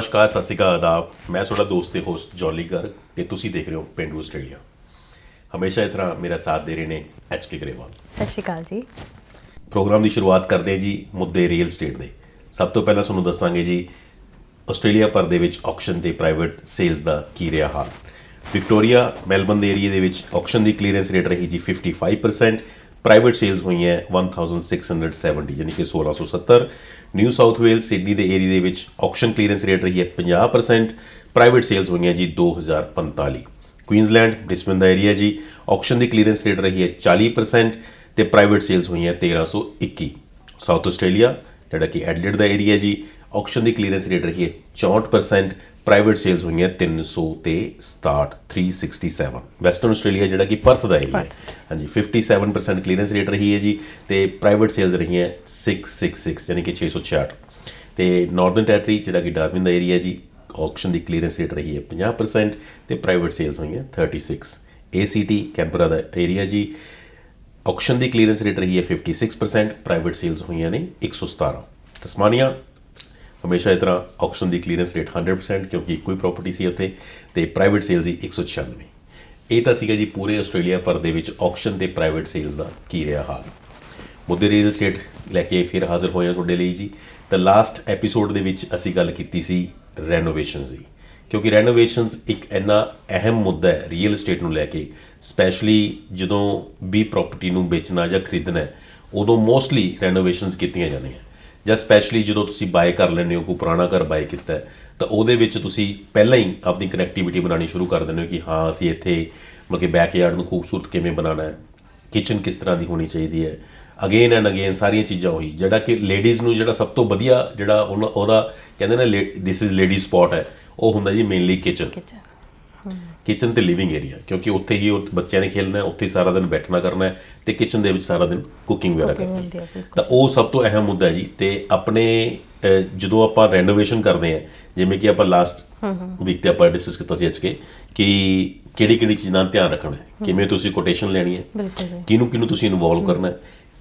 ਨਮਸਕਾਰ ਸਤਿ ਸ਼੍ਰੀ ਅਕਾਲ ਆਦਾਬ। ਮੈਂ ਤੁਹਾਡਾ ਦੋਸਤ ਤੇ ਹੋਸਟ ਜੌਲੀ ਗਰਗ ਤੇ ਤੁਸੀਂ ਦੇਖ ਰਹੇ ਹੋ ਪਿੰਡੂ ਆਸਟ੍ਰੇਲੀਆ। ਹਮੇਸ਼ਾ ਇਸ ਤਰ੍ਹਾਂ ਮੇਰਾ ਸਾਥ ਦੇ ਰਹੇ ਨੇ ਐਚ ਕੇ ਗਰੇਵਾਲ ਸਤਿ ਸ਼੍ਰੀ ਅਕਾਲ ਜੀ। ਪ੍ਰੋਗਰਾਮ ਦੀ ਸ਼ੁਰੂਆਤ ਕਰਦੇ ਜੀ ਮੁੱਦੇ ਰੀਅਲ ਸਟੇਟ ਦੇ। ਸਭ ਤੋਂ ਪਹਿਲਾਂ ਤੁਹਾਨੂੰ ਦੱਸਾਂਗੇ ਜੀ ਆਸਟ੍ਰੇਲੀਆ ਭਰ ਦੇ ਵਿੱਚ ਆਕਸ਼ਨ ਤੇ ਪ੍ਰਾਈਵੇਟ ਸੇਲਸ ਦਾ ਕੀ ਰਿਹਾ ਹਾਲ। ਵਿਕਟੋਰੀਆ ਮੈਲਬਨ ਦੇ ਏਰੀਆ ਦੇ ਵਿੱਚ ਆਕਸ਼ਨ ਦੀ ਕਲੀਅਰੈਂਸ ਰੇਟ ਰਹੀ ਜੀ 55% ਪ੍ਰਾਈਵੇਟ ਸੇਲਸ ਹੋਈਆਂ 1670 ਯਾਨੀ ਕਿ 1670 ਨਿਊ ਸਾਊਥ ਵੇਲਸ ਸਿਡਨੀ ਦੇ ਏਰੀਆ ਦੇ ਵਿੱਚ ਆਕਸ਼ਨ ਕਲੀਅਰੈਂਸ ਰੇਟ ਰਹੀ ਹੈ 50% ਪ੍ਰਾਈਵੇਟ ਸੇਲਸ ਹੋਈਆਂ ਜੀ 2045 ਕੁਈਨਜ਼ਲੈਂਡ ਬ੍ਰਿਸਬਨ ਦਾ ਏਰੀਆ ਜੀ ਆਕਸ਼ਨ ਦੀ ਕਲੀਅਰੈਂਸ ਰੇਟ ਰਹੀ ਹੈ 40% ਤੇ ਪ੍ਰਾਈਵੇਟ ਸੇਲਸ ਹੋਈਆਂ 1321 ਸਾਊਥ ਆਸਟ੍ਰੇਲੀਆ ਜਿਹੜਾ ਕਿ ਐਡਲੇਡ ਦਾ ਏਰੀਆ ਜੀ ਆਕਸ਼ਨ ਦੀ ਕਲੀਅਰੈਂਸ ਰੇਟ ਰਹੀ ਹੈ 64% ਪ੍ਰਾਈਵੇਟ ਸੇਲਸ ਹੋਈਆਂ 300 ਤੇ 67 367 ਵੈਸਟਰਨ ਆਸਟ੍ਰੇਲੀਆ ਜਿਹੜਾ ਕਿ ਪਰਥ ਦਾ ਏਰੀਆ ਹੈ। ਹਾਂਜੀ 57% ਕਲੀਅਰੈਂਸ ਰੇਟ ਰਹੀ ਹੈ ਜੀ ਤੇ ਪ੍ਰਾਈਵੇਟ ਸੇਲਸ ਰਹੀਆਂ 666 ਯਾਨੀ ਕਿ 666 ਤੇ ਨਾਰਥਰਨ ਟੈਰੀਟਰੀ ਜਿਹੜਾ ਕਿ ਡਾਰਵਿਨ ਦਾ ਏਰੀਆ ਜੀ ਆਕਸ਼ਨ ਦੀ ਕਲੀਅਰੈਂਸ ਰੇਟ ਰਹੀ ਹੈ 50% ਤੇ ਪ੍ਰਾਈਵੇਟ ਸੇਲਸ ਹੋਈਆਂ 36 ACT ਕੈਂਬਰਾ ਦਾ ਏਰੀਆ ਜੀ ਆਕਸ਼ਨ ਦੀ ਕਲੀਅਰੈਂਸ ਰੇਟ ਰਹੀ ਹੈ 56% ਪ੍ਰਾਈਵੇਟ ਸੇਲਸ ਹੋਈਆਂ ਨੇ 117 ਤਸਮਾਨੀਆ ਹਮੇਸ਼ਾ ਇਸ ਤਰ੍ਹਾਂ ਆਕਸ਼ਨ ਦੀ ਕਲੀਅਰੈਂਸ ਰੇਟ 100% ਕਿਉਂਕਿ ਇੱਕੋ ਹੀ ਪ੍ਰਾਪਰਟੀ ਸੀ ਉੱਥੇ ਤੇ ਪ੍ਰਾਈਵੇਟ ਸੇਲਸ ਦੀ 196 ਇਹ ਤਾਂ ਸੀਗਾ ਜੀ ਪੂਰੇ ਆਸਟ੍ਰੇਲੀਆ ਭਰ ਦੇ ਵਿੱਚ ਆਕਸ਼ਨ ਤੇ ਪ੍ਰਾਈਵੇਟ ਸੇਲਸ ਦਾ ਕੀ ਰਿਹਾ ਹਾਲ। ਮੁੱਦੇ ਰੀਅਲ ਏਸਟੇਟ ਲੈ ਕੇ ਫਿਰ ਹਾਜ਼ਰ ਹੋਏ ਹਾਂ ਤੁਹਾਡੇ ਲਈ ਜੀ। ਤਾਂ ਲਾਸਟ ਐਪੀਸੋਡ ਦੇ ਵਿੱਚ ਅਸੀਂ ਗੱਲ ਕੀਤੀ ਸੀ ਰੈਨੋਵੇਸ਼ਨਸ ਦੀ। ਕਿਉਂਕਿ ਰੈਨੋਵੇਸ਼ਨਸ ਇੱਕ ਇੰਨਾ ਅਹਿਮ ਮੁੱਦਾ ਹੈ ਰੀਅਲ ਏਸਟੇਟ ਨੂੰ ਲੈ ਕੇ ਸਪੈਸ਼ਲੀ ਜਦੋਂ ਵੀ ਪ੍ਰਾਪਰਟੀ ਨੂੰ ਵੇਚਣਾ ਜਾਂ ਖਰੀਦਣਾ ਉਦੋਂ ਮੋਸਟਲੀ ਰੈਨੋਵੇਸ਼ਨਸ ਕੀਤੀਆਂ ਜਾਂਦੀਆਂ। ਜਾਂ ਸਪੈਸ਼ਲੀ ਜਦੋਂ ਤੁਸੀਂ ਬਾਏ ਕਰ ਲੈਂਦੇ ਹੋ, ਕੋਈ ਪੁਰਾਣਾ ਘਰ ਬਾਏ ਕੀਤਾ ਹੈ, ਤਾਂ ਉਹਦੇ ਵਿੱਚ ਤੁਸੀਂ ਪਹਿਲਾਂ ਹੀ ਆਪਣੀ ਕਨੈਕਟੀਵਿਟੀ ਬਣਾਉਣੀ ਸ਼ੁਰੂ ਕਰ ਦਿੰਦੇ ਹੋ ਕਿ ਹਾਂ, ਅਸੀਂ ਇੱਥੇ ਮਤਲਬ ਕਿ ਬੈਕਯਾਰਡ ਨੂੰ ਖੂਬਸੂਰਤ ਕਿਵੇਂ ਬਣਾਉਣਾ ਹੈ ਕਿਚਨ ਕਿਸ ਤਰ੍ਹਾਂ ਦੀ ਹੋਣੀ ਚਾਹੀਦੀ ਹੈ। ਅਗੇਨ ਐਂਡ ਅਗੇਨ ਸਾਰੀਆਂ ਚੀਜ਼ਾਂ ਉਹੀ, ਜਿਹੜਾ ਕਿ ਲੇਡੀਜ਼ ਨੂੰ ਜਿਹੜਾ ਸਭ ਤੋਂ ਵਧੀਆ ਜਿਹੜਾ ਉਹਨਾਂ- ਉਹਦਾ ਕਹਿੰਦੇ ਨੇ ਦਿਸ ਇਜ਼ ਲੇਡੀ ਸਪੌਟ ਹੈ, ਉਹ ਹੁੰਦਾ ਜੀ ਮੇਨਲੀ ਕਿਚਨ ਕਿਚਨ ਤੇ ਲਿਵਿੰਗ ਏਰੀਆ ਕਿਉਂਕਿ ਉੱਥੇ ਹੀ ਉਹ ਬੱਚਿਆਂ ਨੇ ਖੇਲਣਾ ਉੱਥੇ ਹੀ ਸਾਰਾ ਦਿਨ ਬੈਠਣਾ ਕਰਨਾ ਹੈ ਤੇ ਕਿਚਨ ਦੇ ਵਿੱਚ ਸਾਰਾ ਦਿਨ ਕੁਕਿੰਗ ਵਗੈਰਾ ਕਰਨੀ ਤਾਂ ਉਹ ਸਭ ਤੋਂ ਅਹਿਮ ਮੁੱਦਾ ਹੈ ਜੀ। ਤੇ ਆਪਣੇ ਜਦੋਂ ਆਪਾਂ ਰੈਨੋਵੇਸ਼ਨ ਕਰਦੇ ਹਾਂ ਜਿਵੇਂ ਕਿ ਆਪਾਂ ਲਾਸਟ ਵੀਕ ਤੇ ਆਪਾਂ ਡਿਸਕਸ ਕੀਤਾ ਸੀ ਅੱਜ ਕੇ ਕਿ ਕਿਹੜੀ ਕਿਹੜੀ ਚੀਜ਼ਾਂ ਦਾ ਧਿਆਨ ਰੱਖਣਾ ਹੈ। ਕਿਵੇਂ ਤੁਸੀਂ ਕੋਟੇਸ਼ਨ ਲੈਣੀ ਹੈ ਕਿਹਨੂੰ ਕਿਹਨੂੰ ਤੁਸੀਂ ਇਨਵੋਲਵ ਕਰਨਾ ਹੈ।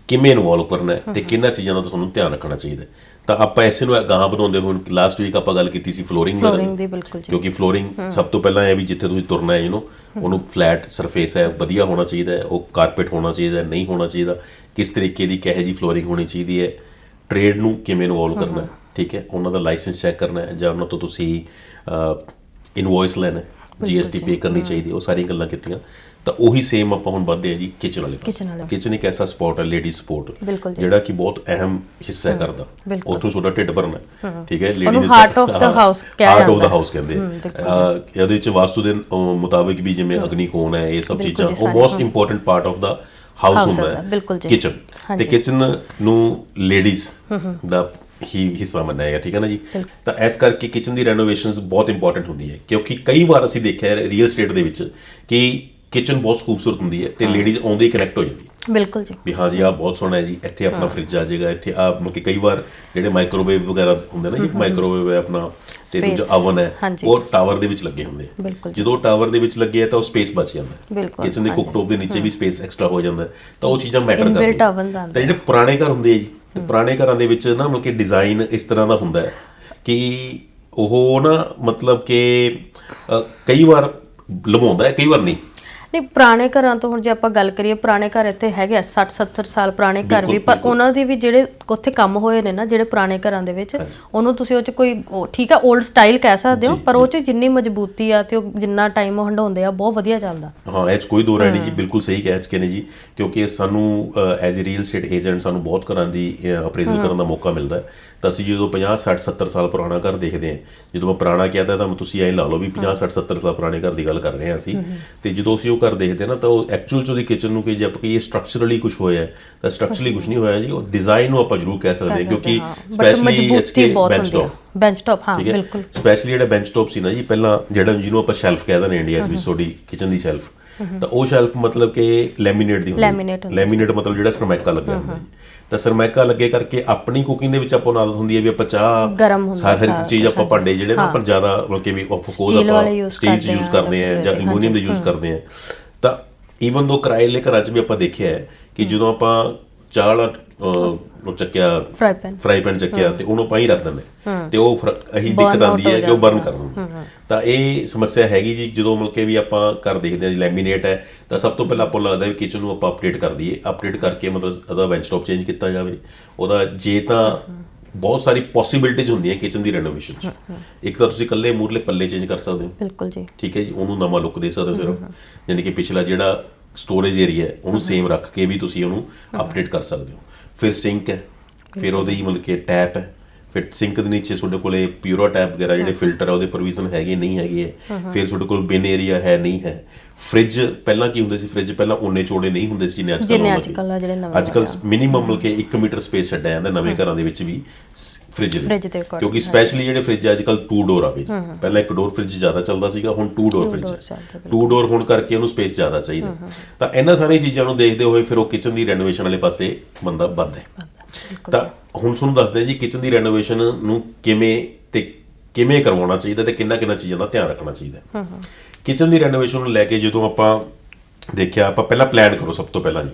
ਕਿਵੇਂ ਇਨਵੋਲਵ ਕਰਨਾ ਹੈ ਤੇ ਕਿੰਨਾ ਚੀਜ਼ਾਂ ਦਾ ਤੁਹਾਨੂੰ ਧਿਆਨ ਰੱਖਣਾ ਚਾਹੀਦਾ। ਤਾਂ ਆਪਾਂ ਐਸੇ ਨੂੰ ਗਾਹਾਂ ਬਣਾਉਂਦੇ ਹੁਣ ਲਾਸਟ ਵੀਕ ਆਪਾਂ ਗੱਲ ਕੀਤੀ ਸੀ ਫਲੋਰਿੰਗ Flooring ਦੀ ਬਿਲਕੁਲ ਜੀ। ਕਿਉਂਕਿ ਫਲੋਰਿੰਗ ਸਭ ਤੋਂ ਪਹਿਲਾਂ ਇਹ ਵੀ ਜਿੱਥੇ ਤੁਸੀਂ ਤੁਰਨਾ ਹੈ ਯੂ نو ਉਹਨੂੰ ਫਲੈਟ ਸਰਫੇਸ ਹੈ ਵਧੀਆ ਹੋਣਾ ਚਾਹੀਦਾ ਹੈ ਉਹ ਕਾਰਪੇਟ ਹੋਣਾ ਚਾਹੀਦਾ ਨਹੀਂ ਹੋਣਾ ਚਾਹੀਦਾ ਕਿਸ ਤਰੀਕੇ ਦੀ ਕਹੇ ਜੀ ਫਲੋਰਿੰਗ ਹੋਣੀ ਚਾਹੀਦੀ ਹੈ ਟ੍ਰੇਡ ਨੂੰ ਕਿਵੇਂ ਇਨਵੋਲਵ ਕਰਨਾ ਹੈ ਠੀਕ ਹੈ? ਉਹਨਾਂ ਦਾ ਲਾਇਸੈਂਸ ਚੈੱਕ ਕਰਨਾ ਹੈ ਜਾਂ ਉਹਨਾਂ ਤੋਂ ਤੁਸੀਂ ਇਨਵੋਇਸ ਲੈਣਾ ਜੀਐਸਟੀ ਪੇ ਕਰਨੀ ਚਾਹੀਦੀ ਉਹ ਸਾਰੀਆਂ ਗੱਲਾਂ ਕੀਤੀਆਂ। ਤਾਂ ਉਹੀ ਸੇਮ ਆਪਾਂ ਹੁਣ ਵੱਧਦੇ ਆ ਜੀ ਕਿਚਨ ਵਾਲੇ Kitchen ਵਾਲੇ ਕਿਚਨ ਇੱਕ ਐਸਾ ਸਪੋਰਟ ਹੈ ਲੇਡੀ ਸਪੋਰਟ ਬਿਲਕੁਲ ਜੀ। ਜਿਹੜਾ ਕਿ ਬਹੁਤ ਅਹਿਮ ਹਿੱਸਾ ਹੈ ਕਰਦਾ ਬਿਲਕੁਲ। ਉੱਥੋਂ ਤੁਹਾਡਾ ਢਿੱਡ ਭਰਨਾ ਹੈ। ਠੀਕ ਹੈ ਉਹਨੂੰ heart of the house ਕਿਹਾ ਹਾਰਟ ਆਫ ਜਾਂਦਾ ਦਾ ਹਾਊਸ ਕਹਿੰਦੇ ਆ। ਅਹ, ਇਹਦੇ ਵਿੱਚ ਵਾਸਤੂ ਦੇ ਅਹ, ਮੁਤਾਬਿਕ ਵੀ ਜਿਵੇਂ ਅਗਨੀ ਕੋਣ ਹੈ ਇਹ ਸਭ ਬਿਲਕੁਲ ਚੀਜ਼ਾਂ ਜੀ, ਉਹ ਸਾਰੇ, most important part of the house House ਹੁੰਦਾ ਹੁੰਦਾ, ਬਿਲਕੁਲ ਹੈ ਜੀ। ਕਿਚਨ ਤੇ ਹਾਂਜੀ। ਕਿਚਨ ਨੂੰ ਲੇਡੀਜ਼ ਦਾ ਹੀ ਹਿੱਸਾ ਮੰਨਿਆ ਗਿਆ ਠੀਕ ਹੈ ਨਾ ਜੀ? ਤਾਂ ਇਸ ਕਰਕੇ ਕਿਚਨ ਦੀ ਰੈਨੋਵੇਸ਼ਨਸ ਬਹੁਤ ਇੰਪੋਰਟੈਂਟ ਹੁੰਦੀ ਹੈ। ਕਿਉਂਕਿ ਕਈ ਵਾਰ ਅਸੀਂ ਦੇਖਿਆ ਹੈ ਰੀਅਲ ਸਟੇਟ ਦੇ ਵਿੱਚ ਕਿ ਕਿਚਨ ਬਹੁਤ ਖੂਬਸੂਰਤ ਹੁੰਦੀ ਹੈ ਤੇ ਲੇਡੀਜ਼ ਆਉਂਦੇ ਹੀ ਕਨੈਕਟ ਹੋ ਜਾਂਦੀ ਬਿਲਕੁਲ ਜੀ। ਵੀ ਹਾਂ ਜੀ ਆ ਬਹੁਤ ਸੋਹਣਾ ਹੈ ਜੀ ਇੱਥੇ ਆਪਣਾ ਫ੍ਰਿਜ ਆ ਜਾਏਗਾ ਇੱਥੇ ਆ ਮਤਲਬ ਕਿ ਕਈ ਵਾਰ ਜਿਹੜੇ ਮਾਈਕ੍ਰੋਵੇਵ ਵਗੈਰਾ ਹੁੰਦੇ ਨਾ ਮਾਈਕ੍ਰੋਵੇਵ ਹੈ ਆਪਣਾ ਤੇ ਦੂਜਾ ਅਵਨ ਹੈ। ਉਹ ਟਾਵਰ ਦੇ ਵਿੱਚ ਲੱਗੇ ਹੁੰਦੇ ਆ। ਜਦੋਂ ਟਾਵਰ ਦੇ ਵਿੱਚ ਲੱਗੇ ਆ ਤਾਂ ਉਹ ਸਪੇਸ ਬਚ ਜਾਂਦਾ ਬਿਲਕੁਲ, ਕਿਚਨ ਦੇ ਕੁੱਕਟੋਪ ਦੇ ਨੀਚੇ ਵੀ ਸਪੇਸ ਐਕਸਟਰਾ ਹੋ ਜਾਂਦਾ ਹੈ, ਤਾਂ ਉਹ ਚੀਜ਼ਾਂ ਮੈਟਰ Inbuilt ਕਰਦੀਆਂ ਤਾਂ ਜਿਹੜੇ ਪੁਰਾਣੇ ਘਰ ਹੁੰਦੇ ਆ ਜੀ ਤੇ ਪੁਰਾਣੇ ਘਰਾਂ ਦੇ ਵਿੱਚ ਨਾ ਮਤਲਬ ਕਿ ਡਿਜ਼ਾਈਨ ਇਸ ਤਰ੍ਹਾਂ ਦਾ ਹੁੰਦਾ ਹੈ ਕਿ ਉਹ ਨਾ ਮਤਲਬ ਕਿ ਕਈ ਵਾਰ ਲਵਾਉਂਦਾ ਹੈ ਕਈ ਵਾਰ ਨਹੀਂ। ਨਹੀਂ ਪੁਰਾਣੇ ਘਰਾਂ ਤੋਂ ਹੁਣ ਜੇ ਆਪਾਂ ਗੱਲ ਕਰੀਏ ਪੁਰਾਣੇ ਘਰ ਇੱਥੇ ਹੈਗੇ ਆ 60 70 ਸਾਲ ਪੁਰਾਣੇ ਘਰ ਵੀ ਪਰ ਉਹਨਾਂ ਦੀ ਵੀ ਜਿਹੜੇ ਉੱਥੇ ਕੰਮ ਹੋਏ ਨੇ ਨਾ ਜਿਹੜੇ ਪੁਰਾਣੇ ਘਰਾਂ ਦੇ ਵਿੱਚ ਉਹਨੂੰ ਤੁਸੀਂ ਉਹ ਚ ਕੋਈ ਠੀਕ ਆ 올ਡ ਸਟਾਈਲ ਕਹਿ ਸਕਦੇ ਹੋ ਪਰ ਉਹ ਚ ਜਿੰਨੀ ਮਜ਼ਬੂਤੀ ਆ ਤੇ ਉਹ ਜਿੰਨਾ ਟਾਈਮ ਉਹ ਹੰਡਾਉਂਦੇ ਆ ਬਹੁਤ ਵਧੀਆ ਚੱਲਦਾ। ਹਾਂ ਇਹ 'ਚ ਕੋਈ ਦੋ ਰਾਏ ਨਹੀਂ ਜੀ ਬਿਲਕੁਲ ਸਹੀ ਕਹਿ ਚੁੱਕੇ ਨੇ ਜੀ ਕਿਉਂਕਿ ਸਾਨੂੰ as a real estate agent ਸਾਨੂੰ ਬਹੁਤ ਘਰਾਂ ਦੀ ਅਪਰੇਜ਼ਲ ਕਰਨ ਦਾ ਮੌਕਾ ਮਿਲਦਾ ਹੈ। ਤਾਂ ਅਸੀਂ ਜਦੋਂ 50 60 70 ਸਾਲ ਪੁਰਾਣਾ ਘਰ ਦੇਖਦੇ ਹਾਂ ਜਦੋਂ ਮੈਂ ਪੁਰਾਣਾ ਕਿਹਾ ਤਾਂ ਤੁਸੀਂ ਐਂ ਲਾ ਲਓ ਵੀ 50 60 70 ਸਾਲ ਪੁਰਾਣੇ ਘਰ ਦੀ ਗੱਲ ਕਰ ਰਹੇ ਹਾਂ ਅਸੀਂ। ਤੇ ਜਦੋਂ ਅਸੀਂ ਉਹ ਘਰ ਦੇਖਦੇ ਨਾ ਤਾਂ ਉਹ ਐਕਚੁਅਲ ਚ ਉਹਦੀ ਕਿਚਨ ਨੂੰ ਕਿ ਜੇ ਆਪਾਂ ਕਹੀਏ ਸਟਰਕਚਰਲੀ ਕੁਝ ਹੋਇਆ ਤਾਂ ਸਟਰਕਚਰਲੀ ਕੁਝ ਨਹੀਂ ਹੋਇਆ ਜੀ। ਉਹ ਡਿਜ਼ਾਈਨ ਨੂੰ ਆਪਾਂ ਜ਼ਰੂਰ ਕਹਿ ਸਕਦੇ ਹਾਂ ਕਿਉਂਕਿ ਸਪੈਸ਼ਲੀ ਬਹੁਤ ਬੈਂਚ ਟੌਪ ਬੈਂਚ ਟੌਪ ਹਾਂ ਬਿਲਕੁਲ। ਸਪੈਸ਼ਲੀ ਜਿਹੜਾ ਬੈਂਚ ਟੌਪ ਸੀ ਨਾ ਜੀ ਪਹਿਲਾਂ ਜਿਹੜਾ ਜਿਹਨੂੰ ਆਪਾਂ ਸ਼ੈਲਫ ਕਹਿੰਦੇ ਨੇ ਇੰਡੀਆ 'ਚ ਵੀ ਤੁਹਾਡੀ ਕਿਚਨ ਦੀ ਸ਼ੈਲਫ ਤਾਂ ਉਹ ਸ਼ੈਲਫ ਮਤਲਬ ਕਿ ਲੈਮੀਨੇਟ ਦੀ ਹੁੰਦੀ ਹੁੰਦੀ ਲੈਮੀਨੇਟ ਮਤਲਬ ਜਿਹੜਾ ਸਰਮੈਕਾ ਲੱਗਿਆ ਹੁੰਦਾ ਤਾਂ ਸਰਮੈਕਾ ਲੱਗੇ ਕਰਕੇ ਆਪਣੀ ਕੁਕਿੰਗ ਦੇ ਵਿੱਚ ਆਪਾਂ ਨੂੰ ਆਦਤ ਹੁੰਦੀ ਹੈ ਵੀ ਆਪਾਂ ਚਾਹ ਗਰਮ ਹੁੰਦਾ ਸਾਰੀ ਸਾਰਾ ਚੀਜ਼ ਆਪਾਂ ਭਾਂਡੇ ਜਿਹੜੇ ਨਾ ਪਰ ਜ਼ਿਆਦਾ ਮਤਲਬ ਕਿ ਵੀ ਆਫ ਵਾਲੇ ਆਪਾਂ ਸਟੀਲ ਚ ਯੂਜ਼ ਕਰਦੇ ਆ ਜਾਂ ਐਲੂਮੀਨੀਅਮ ਦੇ ਯੂਜ਼ ਕਰਦੇ ਆ ਤਾਂ ਈਵਨ ਦੋ ਕਿਰਾਏ ਵਾਲੇ ਘਰਾਂ 'ਚ ਵੀ ਆਪਾਂ ਦੇਖਿਆ ਹੈ ਕਿ ਜਦੋਂ ਆਪਾਂ ਚਾਹ ਵਾਲਾ ਉਹ ਚੱਕਿਆ ਫਰਾਈ ਪੈਨ। ਫਰਾਈ ਪੈਨ ਚੱਕਿਆ ਤੇ ਉਹਨੂੰ ਪਾਈ ਰੱਖ ਦਿੰਦੇ। ਤੇ ਉਹ Burn ਦਿੱਕਤ ਆਉਂਦੀ ਹੈ ਕਿ ਉਹ ਬਰਨ ਕਰ ਦਿੰਦੇ। ਤਾਂ ਇਹ ਸਮੱਸਿਆ ਹੈਗੀ ਜੀ ਜਦੋਂ ਮਿਲ ਕੇ ਵੀ ਆਪਾਂ ਘਰ ਦੇਖਦੇ ਹਾਂ ਜੀ ਲੈਮੀਨੇਟ ਹੈ ਤਾਂ ਸਭ ਤੋਂ ਪਹਿਲਾਂ ਆਪਾਂ ਨੂੰ ਲੱਗਦਾ ਵੀ ਕਿਚਨ ਨੂੰ ਆਪਾਂ ਅਪਡੇਟ ਕਰ ਦਈਏ। ਅਪਡੇਟ ਕਰਕੇ ਮਤਲਬ ਉਹਦਾ ਵੈਂਚ ਟੌਪ ਚੇਂਜ ਕੀਤਾ ਜਾਵੇ। ਉਹਦਾ ਜੇ ਤਾਂ ਬਹੁਤ ਸਾਰੀ ਪੋਸਿਬਿਲਿਟੀਜ਼ ਹੁੰਦੀਆਂ ਕਿਚਨ ਦੀ ਰੈਨੋਵੇਸ਼ਨ 'ਚ। ਇੱਕ ਤਾਂ ਤੁਸੀਂ ਇਕੱਲੇ ਮੂਰਲੇ ਪੱਲੇ ਚੇਂਜ ਕਰ ਸਕਦੇ ਹੋ। ਬਿਲਕੁਲ ਜੀ। ਠੀਕ ਹੈ ਜੀ ਉਹਨੂੰ ਨਵਾਂ ਲੁੱਕ ਦੇ ਸਕਦੇ ਹੋ ਸਿਰਫ। ਯਾਨੀ ਕਿ ਪਿਛਲਾ ਜਿਹੜਾ ਸਟੋਰੇਜ ਏਰੀਆ ਉਹਨੂੰ ਸੇਮ ਰੱਖ ਕੇ ਵੀ ਤੁਸੀਂ ਉਹਨੂੰ ਅਪਡੇਟ ਕਰ ਸਕਦੇ ਹੋ। ਫਿਰ ਸਿੰਕ ਹੈ ਫਿਰ ਉਹਦੇ ਹੀ ਮਤਲਬ ਕਿ ਟੈਪ ਹੈ ਫਿਰ ਸਿੰਕ ਦੇ ਨੀਚੇ ਤੁਹਾਡੇ ਕੋਲੇ ਪਿਊਰਾ ਟੈਪ ਵਗੈਰਾ ਜਿਹੜੇ ਫਿਲਟਰ ਆ ਉਹਦੇ ਪ੍ਰੋਵੀਜ਼ਨ ਹੈਗੇ ਨਹੀਂ ਹੈਗੇ ਫਿਰ ਤੁਹਾਡੇ ਕੋਲ ਬਿਨ ਏਰੀਆ ਹੈ ਨਹੀਂ ਹੈ। ਫ੍ਰਿਜ ਪਹਿਲਾਂ ਕੀ ਹੁੰਦੇ ਸੀ ਫ੍ਰਿਜ? ਪਹਿਲਾਂ ਉਹਨੇ ਚੋੜੇ ਨਹੀਂ ਹੁੰਦੇ ਸੀ ਜਿੰਨੇ ਅੱਜ ਕੱਲ੍ਹ ਜਿੰਨੇ ਅੱਜ। ਕੱਲ੍ਹ ਆ ਜਿਹੜੇ ਨਵੇਂ ਅੱਜ ਕੱਲ ਮਿਨੀਮਮ ਕਿ 1 ਮੀਟਰ ਸਪੇਸ ਛੱਡਿਆ ਜਾਂਦਾ ਨਵੇਂ ਘਰਾਂ ਦੇ ਵਿੱਚ ਵੀ ਫ੍ਰਿਜ ਦੇ। According, ਕਿਉਂਕਿ ਸਪੈਸ਼ਲੀ ਜਿਹੜੇ ਫ੍ਰਿਜ ਅੱਜ ਕੱਲ 2 ਡੋਰ ਆ ਗਏ। ਜੀ। ਪਹਿਲਾਂ ਇੱਕ ਡੋਰ ਫ੍ਰਿਜ ਜ਼ਿਆਦਾ ਚੱਲਦਾ ਸੀਗਾ ਹੁਣ 2 ਡੋਰ ਫ੍ਰਿਜ door ਹੈ ਚੱਲਦਾ, 2 ਡੋਰ ਹੋਣ ਕਰਕੇ ਉਹਨੂੰ ਸਪੇਸ ਜ਼ਿਆਦਾ ਚਾਹੀਦਾ। ਤਾਂ ਇਹਨਾਂ ਸਾਰੀਆਂ ਚੀਜ਼ਾਂ ਨੂੰ ਦੇਖਦੇ ਹੋਏ ਫਿਰ ਉਹ ਕਿਚਨ ਦੀ ਰੈਨੋਵੇਸ਼ਨ ਵਾਲੇ ਪਾਸੇ ਬੰਦਾ ਵੱਧਦਾ ਹੈ। ਤਾਂ ਹੁਣ ਤੁਹਾਨੂੰ ਦੱਸਦੇ ਹਾਂ ਜੀ ਕਿਚਨ ਦੀ ਰੈਨੋਵੇਸ਼ਨ ਨੂੰ ਕਿਵੇਂ ਤੇ ਕਿਵੇਂ ਕਰਵਾਉਣਾ ਚਾਹੀਦਾ ਤੇ ਕਿੰਨਾ ਕਿੰਨਾ ਚੀਜ਼ਾਂ ਦਾ ਧਿਆਨ ਰੱਖਣਾ ਚਾਹੀਦਾ ਕਿਚਨ ਦੀ ਰੈਨੋਵੇਸ਼ਨ ਨੂੰ ਲੈ ਕੇ ਜਦੋਂ ਆਪਾਂ ਦੇਖਿਆ ਆਪਾਂ ਪਹਿਲਾਂ ਪਲਾਨ ਕਰੋ ਸਭ ਤੋਂ ਪਹਿਲਾਂ ਜੀ